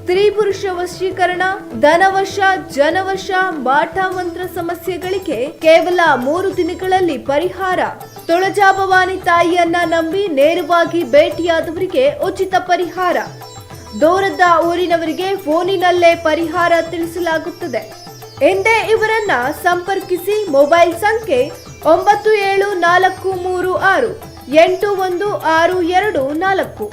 ಸ್ತ್ರೀ ಪುರುಷ ವಶೀಕರಣ, ಧನವಶ, ಜನವಶ ಮಾಟ ಮಂತ್ರ ಸಮಸ್ಯೆಗಳಿಗೆ ಕೇವಲ ಮೂರು ದಿನಗಳಲ್ಲಿ ಪರಿಹಾರ. ತುಳಜಾ ಭವಾನಿ ತಾಯಿಯನ್ನ ನಂಬಿ ನೇರವಾಗಿ ಭೇಟಿಯಾದವರಿಗೆ ಉಚಿತ ಪರಿಹಾರ. ದೂರದ ಊರಿನವರಿಗೆ ಫೋನಿನಲ್ಲೇ ಪರಿಹಾರ ತಿಳಿಸಲಾಗುತ್ತದೆ. ಎಂದೇ ಇವರನ್ನ ಸಂಪರ್ಕಿಸಿ ಮೊಬೈಲ್ ಸಂಖ್ಯೆ ಒಂಬತ್ತು ಏಳು ನಾಲ್ಕು ಮೂರು ಆರು ಎಂಟು ಒಂದು ಆರು ಎರಡು ನಾಲ್ಕು.